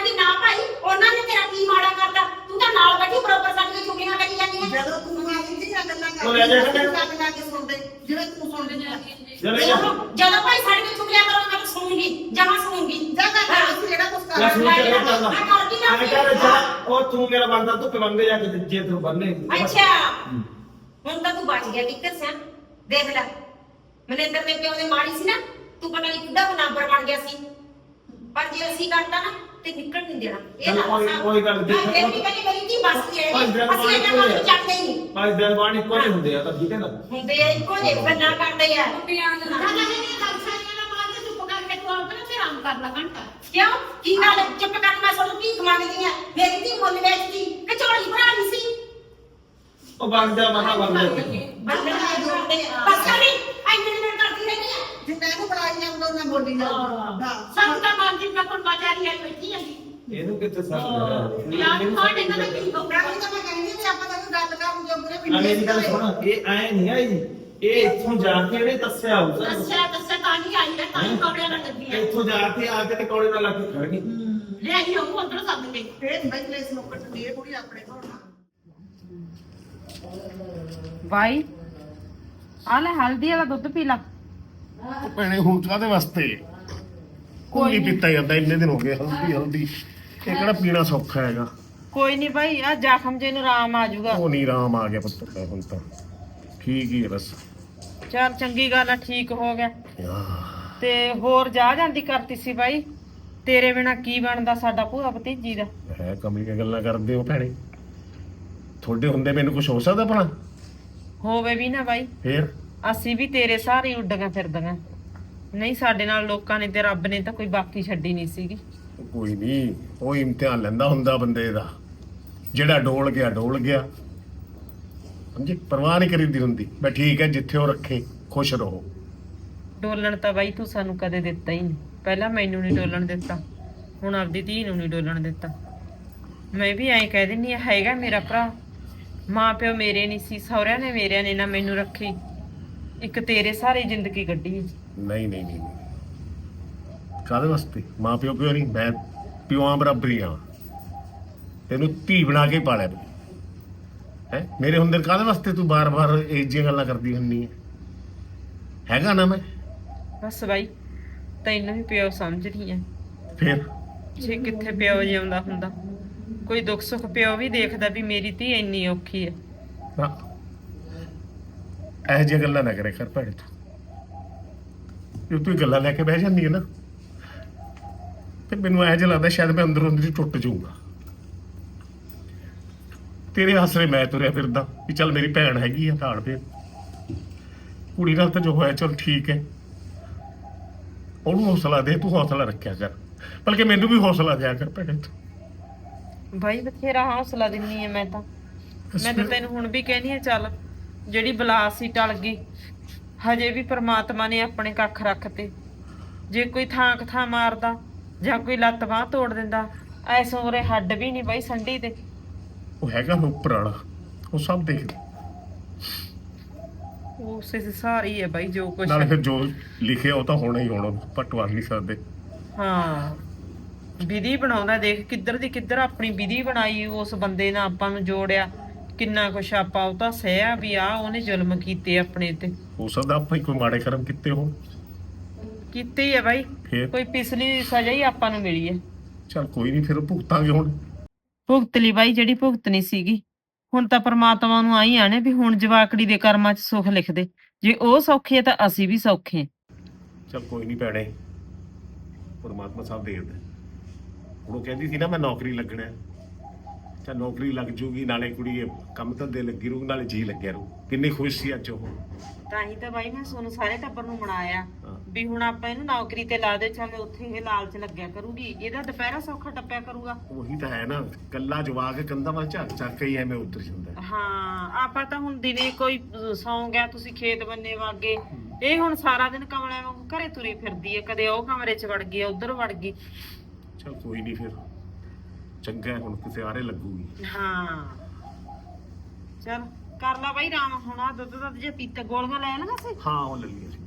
ਕਹਿੰਦੀ ਨਾ ਭਾਈ ਉਹਨਾਂ ਨੇ ਤੇਰਾ ਕੀ ਮਾੜਾ ਕਰਤਾ? ਤੂੰ ਤਾਂ ਨਾਲ ਬੈਠੀ ਬਰੋਬਰ ਸਾਡੀਆਂ ਚੁਗਲੀਆਂ ਕਰੀ ਜਾਂਦੀ ਹੈ ਜਦੋਂ ਤੂੰ ਆ ਜਾਂਦੀ ਆ ਗੱਲਾਂ ਕਰਦੇ ਕੰਨ ਲਾ ਕੇ ਸੁਣਦੇ। ਜਿਵੇਂ ਤੂੰ ਸੁਣਦੇ ਜਾ ਚਲੇ ਜਾ। ਜਦੋਂ ਭਾਈ ਸਾਡੀਆਂ ਚੁਗਲੀਆਂ ਕਰੋਗੇ ਮੈਂ ਸੁਣੂਗੀ ਜਮਾ ਸੁਣੂਗੀ। ਜਾ ਕਰ ਜਿਹੜਾ ਕੁਝ ਕਰ ਮੈਂ ਕਰਦਾ ਨਾ ਮੈਂ ਕਰ ਜਾ ਉਹ ਤੂੰ ਮੇਰਾ ਬੰਦਾ ਤੂੰ ਮੰਗੇ ਜਾ ਕੇ ਜੇ ਤੂੰ ਬੰਨੇ। ਅੱਛਾ। ਹੁਣ ਤਾਂ ਤੂੰ ਬਚ ਗਿਆ ਕਿੱਕਰ ਸਿਆ? ਦੇਖ ਲੈ। ਮਨਿੰਦਰ ਦੇ ਪਿਓ ਦੇ ਮਾੜੀ ਸੀ ਨਾ ਤੂੰ ਪਤਾ ਨਹੀਂ ਕਿੱਦਾਂ ਨੰਬਰ ਬਣ ਗਿਆ ਸੀ। ਪਰ ਜੇ ਅਸੀਂ ਕਰਤਾ ਨਾ ਤੇ ਨਿਕਲ ਨਹੀਂ ਦੇਣਾ। ਇਹ ਚੱਲ ਨਾ ਕੋਈ- ਦੱਸਾਂ। ਕੋਈ ਗੱਲ ਫਿਰ ਵੀ ਕਹਿੰਦੀ ਮੇਰੀ ਧੀ ਬਸ ਗਈ ਭਾਈ ਦਿਨ ਅਸੀਂ ਇਹਨਾਂ ਬਾਅਦ ਨੂੰ ਚੱਕਦੇ ਹੀ ਨਹੀਂ। ਦਿਨ ਬਾਅਦ ਇੱਕੋ ਜਿਹੇ ਹੁੰਦੇ ਆ ਤਾਂ ਠੀਕ ਹੈ ਨਾ। ਹੁੰਦੇ ਆ ਇੱਕੋ ਜਿਹੇ ਗੱਲਾਂ ਕਰਦੇ ਆ। ਨਾ ਜਾ ਨਾ ਨਾ ਕਿਉਂ? ਕੀ ਗੱਲ? ਹੈ? ਚੁੱਪ ਕਰ ਮੈਂ ਤੁਹਾਨੂੰ ਭੀਖ ਮੰਗਦੀ ਆ? ਮੇਰੀ ਧੀ ਮੁੱਲ ਵੇਚਦੀ ਕਿ ਝੋਲੀ ਭਰਾ ਨਹੀਂ ਸੀ। ਉਹ ਬਣ ਜਾ ਮਹਾ ਬਣ ਜਾ ਬੰਦੇ ਕਰਦੇ ਆ ਬਸ ਕਰੀ ਐਨੇ ਦਿਨ ਕਰਦੀ ਰਹਿੰਦੀ ਆ ਜਿੰਨਾ ਇਹਨੂੰ ਬਣਾਈ ਜਾਂਦਾ ਉਹਨਾਂ ਬੋਲੀ ਜਾਂਦਾ ਹਾਂ ਸਭ ਤਾਂ ਮਾਰ ਦੀ ਮੈਂ ਕੋਲ ਬਾਜ਼ਾਰੀ ਆਈ ਬੈਠੀ ਹੈਗੀ ਇਹਨੂੰ ਕਿੱਥੇ ਸੱਚ ਯਾਰ ਤੁਹਾਡੇ ਨਾਲ ਕੀ ਹੋ ਮੈਂ ਉਹੀ ਤਾਂ ਮੈਂ ਕਹਿੰਦੀ ਵੀ ਆਪਾਂ ਤਾਂ ਗੱਲ ਕਰਨ ਜੋ ਬੁਰੇ ਆ ਮੇਰੀ ਗੱਲ ਸੁਣ ਇਹ ਐ ਨਹੀਂ ਆਈ ਇਹ ਇੱਥੋਂ ਜਾ ਕੇ ਇਹਨੇ ਦੱਸਿਆ ਹੋਊਗਾ ਦੱਸਿਆ ਦੱਸਿਆ ਤਾਂ ਨਹੀਂ ਆਈ ਹੈ ਤਾਂ ਹੀ ਕਪੜਿਆਂ ਨਾਲ ਲੱਗੀ ਹੈ ਇੱਥੋਂ ਜਾ ਕੇ ਆ ਕੇ ਤੇ ਕੋਲੇ ਨਾਲ ਲੱਗ ਕੇ ਖੜ ਗਈ ਲੈ ਆਈ ਉਹ ਅੰਦਰ ਸੱਦ ਕੇ ਫੇਰ ਬਈ ਪਲੇਸ ਨੂੰ ਕੱਟਦੀ ਇਹ ਕੁੜੀ ਆਪਣੇ ਘਰ ਨਾਲ ਬਾਈ ਆ ਲੈ ਹਲਦੀ ਵਾਲਾ ਦੁੱਧ ਪੀ ਲਾ। ਉਹ ਭੈਣੇ ਹੁਣ ਕਾਦੇ ਵਾਸਤੇ? ਕੋਈ ਨਹੀਂ ਪੀਤਾ ਜਾਂਦਾ ਇੰਨੇ ਦਿਨ ਹੋ ਗਏ ਹਲਦੀ ਹਲਦੀ। ਇਹ ਕਿਹੜਾ ਪੀਣਾ ਸੌਖਾ ਹੈਗਾ? ਕੋਈ ਨਹੀਂ ਬਾਈ ਆ ਜ਼ਖਮ ਜੇ ਨੂੰ ਆਰਾਮ ਆ ਜਾਊਗਾ। ਉਹ ਨਹੀਂ ਰਾਮ ਆ ਗਿਆ ਪੁੱਤ ਹੁਣ ਤਾਂ। ਠੀਕ ਹੀ ਹੈ ਬਸ। ਚਲ ਚੰਗੀ ਗੱਲ ਆ ਠੀਕ ਹੋ ਗਿਆ। ਤੇ ਹੋਰ ਜਾ ਜਾਂਦੀ ਕਰਤੀ ਸੀ ਬਾਈ। ਤੇਰੇ ਬਿਨਾ ਕੀ ਬਣਦਾ ਸਾਡਾ ਭੂਆ ਭਤੀਜੀ ਦਾ? ਹੈ ਕਮਲੀ ਗੱਲਾਂ ਕਰਦੇ ਹੋ ਭੈਣੇ। ਤੁਹਾਡੇ ਹੁੰਦੇ ਮੈਨੂੰ ਕੁਝ ਹੋ ਸਕਦਾ ਭਲਾ? ਹੋਵੇ ਵੀ ਨਾ ਬਾਈ। ਫੇਰ? ਅਸੀਂ ਵੀ ਤੇਰੇ ਸਾਰੇ ਉੱਡੀਆਂ ਫਿਰਦੀਆਂ ਨਹੀਂ ਸਾਡੇ ਨਾਲ ਲੋਕਾਂ ਨੇ ਤੇ ਰੱਬ ਨੇ ਤਾਂ ਕੋਈ ਬਾਕੀ ਛੱਡੀ ਨਹੀਂ ਸੀਗੀ। ਕੋਈ ਨਹੀਂ ਉਹ ਇਮਤਿਹਾਨ ਲੈਂਦਾ ਹੁੰਦਾ ਬੰਦੇ ਦਾ। ਜਿਹੜਾ ਡੋਲ ਗਿਆ ਡੋਲ ਗਿਆ। ਸਮਝੇ ਪਰਵਾਹ ਨਹੀਂ ਕਰੀਦੀ ਹੁੰਦੀ। ਮੈਂ ਠੀਕ ਹੈ ਜਿੱਥੇ ਉਹ ਰੱਖੇ ਖੁਸ਼ ਰਹੋ। ਡੋਲਣ ਤਾਂ ਬਾਈ ਤੂੰ ਸਾਨੂੰ ਕਦੇ ਦਿੱਤਾ ਹੀ ਨਹੀਂ। ਪਹਿਲਾਂ ਮੈਨੂੰ ਨਹੀਂ ਡੋਲਣ ਦਿੱਤਾ। ਹੁਣ ਆਪਦੀ ਧੀ ਨੂੰ ਨਹੀਂ ਡੋਲਣ ਦਿੱਤਾ। ਮੈਂ ਵੀ ਐਂ ਕਹਿ ਦਿੰਨੀ ਆ ਹੈਗਾ ਮੇਰਾ ਭਰਾ। ਮਾਂ ਪਿਓ ਮੇਰੇ ਨਹੀਂ ਸੀ ਸਹੁਰਿਆਂ ਨੇ ਮੇਰਿਆਂ ਨੇ ਨਾ ਮੈਨੂੰ ਰੱਖੀ। ਇੱਕ ਤੇਰੇ ਸਾਰੇ ਜ਼ਿੰਦਗੀ ਕੱਢੀ ਹੈ। ਨਹੀਂ ਨਹੀਂ ਨਹੀਂ ਕਾਦੇ ਵਾਸਤੇ? ਮਾਂ ਪਿਓ ਪਿਓ ਨਹੀਂ? ਮੈਂ ਪਿਓਆਂ ਬਰਾਬਰੀ ਆ। ਤੈਨੂੰ ਧੀ ਬਣਾ ਕੇ ਪਾਲਿਆ ਹੈ? ਮੇਰੇ ਹੁੰਦੇ ਕਾਦੇ ਵਾਸਤੇ ਤੂੰ ਬਾਰ-ਬਾਰ ਇਹ ਜਿਹੀਆਂ ਗੱਲਾਂ ਕਰਦੀ ਹੁੰਨੀ ਹੈ ਹੈਗਾ ਨਾ ਮੈਂ? ਬਸ ਬਾਈ ਤੈਨੂੰ ਵੀ ਪਿਓ ਸਮਝਦੀ ਐ ਫਿਰ? ਜੇ ਕਿੱਥੇ ਪਿਓ ਜਿਉਂਦਾ ਹੁੰਦਾ। ਕੋਈ ਦੁੱਖ ਸੁੱਖ ਪਿਓ ਵੀ ਦੇਖਦਾ ਵੀ ਮੇਰੀ ਧੀ ਇੰਨੀ ਔਖੀ ਐ ਨਾ ਇਹ ਜਿਹੀਆਂ ਗੱਲਾਂ ਨਾ ਕਰੇ ਕਰ ਭੈਣੇ ਤੂੰ। ਜੇ ਤੂੰ ਇਹ ਗੱਲਾਂ ਲੈ ਕੇ ਬਹਿ ਜਾਂਦੀ ਹੈ ਨਾ, ਤੇ ਮੈਨੂੰ ਐਂ ਜਿਹਾ ਲੱਗਦਾ ਸ਼ਾਇਦ ਮੈਂ ਅੰਦਰੋਂ ਅੰਦਰ ਹੀ ਟੁੱਟ ਜਾਊਂਗਾ। ਤੇਰੇ ਆਸਰੇ ਮੈਂ ਤੁਰਿਆ ਫਿਰਦਾ ਵੀ ਚੱਲ ਮੇਰੀ ਭੈਣ ਹੈਗੀ ਆ ਧਾੜ ਫੇਰ। ਕੁੜੀ ਨਾਲ ਤਾਂ ਜੋ ਹੋਇਆ ਚਲ ਠੀਕ ਹੈ। ਉਹਨੂੰ ਹੌਸਲਾ ਦੇ, ਤੂੰ ਹੌਸਲਾ ਰੱਖਿਆ ਕਰ। ਬਲਕਿ ਮੈਨੂੰ ਵੀ ਹੌਸਲਾ ਦਿਆ ਕਰ ਭੈਣੇ ਤੂੰ। ਬਾਈ ਬਥੇਰਾ ਹੌਸਲਾ ਦਿੰਨੀ ਐ ਮੈਂ ਤਾਂ। ਮੈਂ ਤਾਂ ਤੈਨੂੰ ਹੁਣ ਵੀ ਕਹਿਨੀ ਆ ਚੱਲ ਜਿਹੜੀ ਬਲਾ ਸੀ ਟਲ ਗਈ ਹਜੇ ਵੀ ਪ੍ਰਮਾਤਮਾ ਨੇ ਆਪਣੇ ਕੱਖ ਰੱਖਤੇ। ਜੇ ਕੋਈ ਥਾਂ ਥਾਂ ਮਾਰਦਾ ਜਾਂ ਕੋਈ ਲੱਤ ਬਾਹ ਤੋੜ ਦਿੰਦਾ ਐਸ ਉਮਰੇ ਹੱਡ ਵੀ ਨਹੀਂ ਬਾਈ ਸੰਡੀ ਤੇ ਉਹ ਹੈਗਾ ਉੱਪਰ ਵਾਲਾ ਉਹ ਸਭ ਦੇਖਦਾ ਉਸੇ ਦੇ ਸਾਰੀ ਹੈ ਬਾਈ ਜੋ ਕੁਛ ਨਾਲੇ ਫਿਰ ਜੋ ਲਿਖਿਆ ਉਹ ਤਾਂ ਹੋਣਾ ਹੀ ਹੋਣਾ ਪਟਵਾ ਨਹੀਂ ਸਕਦੇ ਹਾਂ। ਵਿਧੀ ਬਣਾਉਂਦਾ ਦੇਖ ਕਿੱਧਰ ਦੀ ਕਿੱਧਰ ਆਪਣੀ ਵਿਧੀ ਬਣਾਈ ਉਸ ਬੰਦੇ ਨਾਲ ਆਪਾਂ ਨੂੰ ਜੋੜਿਆ। ਕਿੰਨਾ ਕੁਛ ਆਪਾਂ ਉਹ ਤਾਂ ਸਹਿਆ ਵੀ ਆ ਉਹਨੇ ਜ਼ੁਲਮ ਕੀਤੇ ਆਪਣੇ ਤੇ। ਹੋ ਸਕਦਾ ਆਪਾਂ ਹੀ ਕੋਈ ਮਾੜੇ ਕਰਮ ਕੀਤੇ ਹੋਣ। ਕੀਤੇ ਹੀ ਆ ਬਾਈ। ਫਿਰ? ਕੋਈ ਪਿਛਲੀ ਸਜ਼ਾ ਹੀ ਆਪਾਂ ਨੂੰ ਮਿਲੀ ਹੈ। ਚਲ ਕੋਈ ਨਹੀਂ ਫਿਰ ਭੁਗਤਾਂਗੇ ਹੁਣ। ਭੁਗਤ ਲਈ ਬਾਈ ਜਿਹੜੀ ਭੁਗਤਣੀ ਸੀਗੀ। ਹੁਣ ਤਾਂ ਪ੍ਰਮਾਤਮਾ ਨੂੰ ਆਈ ਆਣੇ ਵੀ ਹੁਣ ਜਵਾਕੜੀ ਦੇ ਕਰਮਾਂ 'ਚ ਸੁੱਖ ਲਿਖ ਦੇ ਜੇ ਉਹ ਸੌਖੇ ਆ ਤਾਂ ਅਸੀਂ ਵੀ ਸੌਖੇ ਹਾਂ। ਚਲ ਕੋਈ ਨਹੀਂ ਭੈਣੇ ਪਰਮਾਤਮਾ ਸਭ ਦੇਖਦਾ। ਹੁਣ ਉਹ ਕਹਿੰਦੀ ਸੀ ਨਾ ਮੈਂ ਨੌਕਰੀ ਲੱਗਣਾ ਹੈ। ਨੌਕਰੀ ਲੱਗ ਜੂਗੀ ਨਾਲੇ ਕੁੜੀ ਇਹ ਕੰਮ ਧੰਦੇ ਲੱਗੀ ਰੂ ਨਾਲੇ ਜੀ ਲੱਗਿਆ ਰੂ ਕਿੰਨੀ ਖੁਸ਼ ਸੀ ਅੱਜ ਉਹ। ਤਾਂ ਹੀ ਤਾਂ ਬਾਈ ਮੈਂ ਤੁਹਾਨੂੰ ਸਾਰੇ ਟੱਬਰ ਨੂੰ ਮਨਾਇਆ। ਹਾਂ। ਵੀ ਹੁਣ ਆਪਾਂ ਇਹਨੂੰ ਨੌਕਰੀ ਤੇ ਲਾ ਦੇ ਚੱਲ ਉੱਥੇ ਇਹ ਲਾਲਚ ਲੱਗਿਆ ਕਰੂਗੀ। ਇਹਦਾ ਦੁਪਹਿਰਾ ਸੌਖਾ ਟੱਪਿਆ ਕਰੂਗਾ। ਉਹੀ ਤਾਂ ਹੈ ਨਾ ਕੱਲਾ ਜਵਾਕ ਕੰਧਾਂ ਵੱਲ ਝਾਕ ਝਾਕ ਕੇ ਹੀ ਐਵੇਂ ਉਤਰ ਜਾਂਦਾ ਹੈ। ਹਾਂ ਆਪਾਂ ਤਾਂ ਹੁਣ ਦਿਨੇ ਕੋਈ ਅਹ, ਸੌਂ ਗਿਆ ਤੁਸੀਂ ਖੇਤ ਬੰਨੇ ਵਾਗੇ। ਇਹ ਹੁਣ ਸਾਰਾ ਦਿਨ ਕਮਲਿਆਂ ਵਾਂਗੂ ਘਰੇ ਤੁਰੀ ਫਿਰਦੀ ਹੈ। ਕਦੇ ਉਹ ਕਮਰੇ 'ਚ ਵੜ ਗਈ ਉਧਰ ਵੜ ਗਈ। ਅੱਛਾ ਕੋਈ ਨਹੀਂ ਫਿਰ ਚੰਗਾ ਹੈ, ਹੁਣ ਕਿਸੇ ਆਰੇ ਲੱਗੂਗੀ ਹਾਂ ਚਲ ਕਰ ਲਾ ਬਾਈ ਰਾਮ ਹੁਣ ਆ ਦੁੱਧ ਦੱਧ ਜੇ ਪੀਤਾ ਗੋਲੀਆਂ ਲੈ ਲੈਣਾ ਸੀ ਹਾਂ ਉਹ ਲੈ ਲਈਏ ਸੀ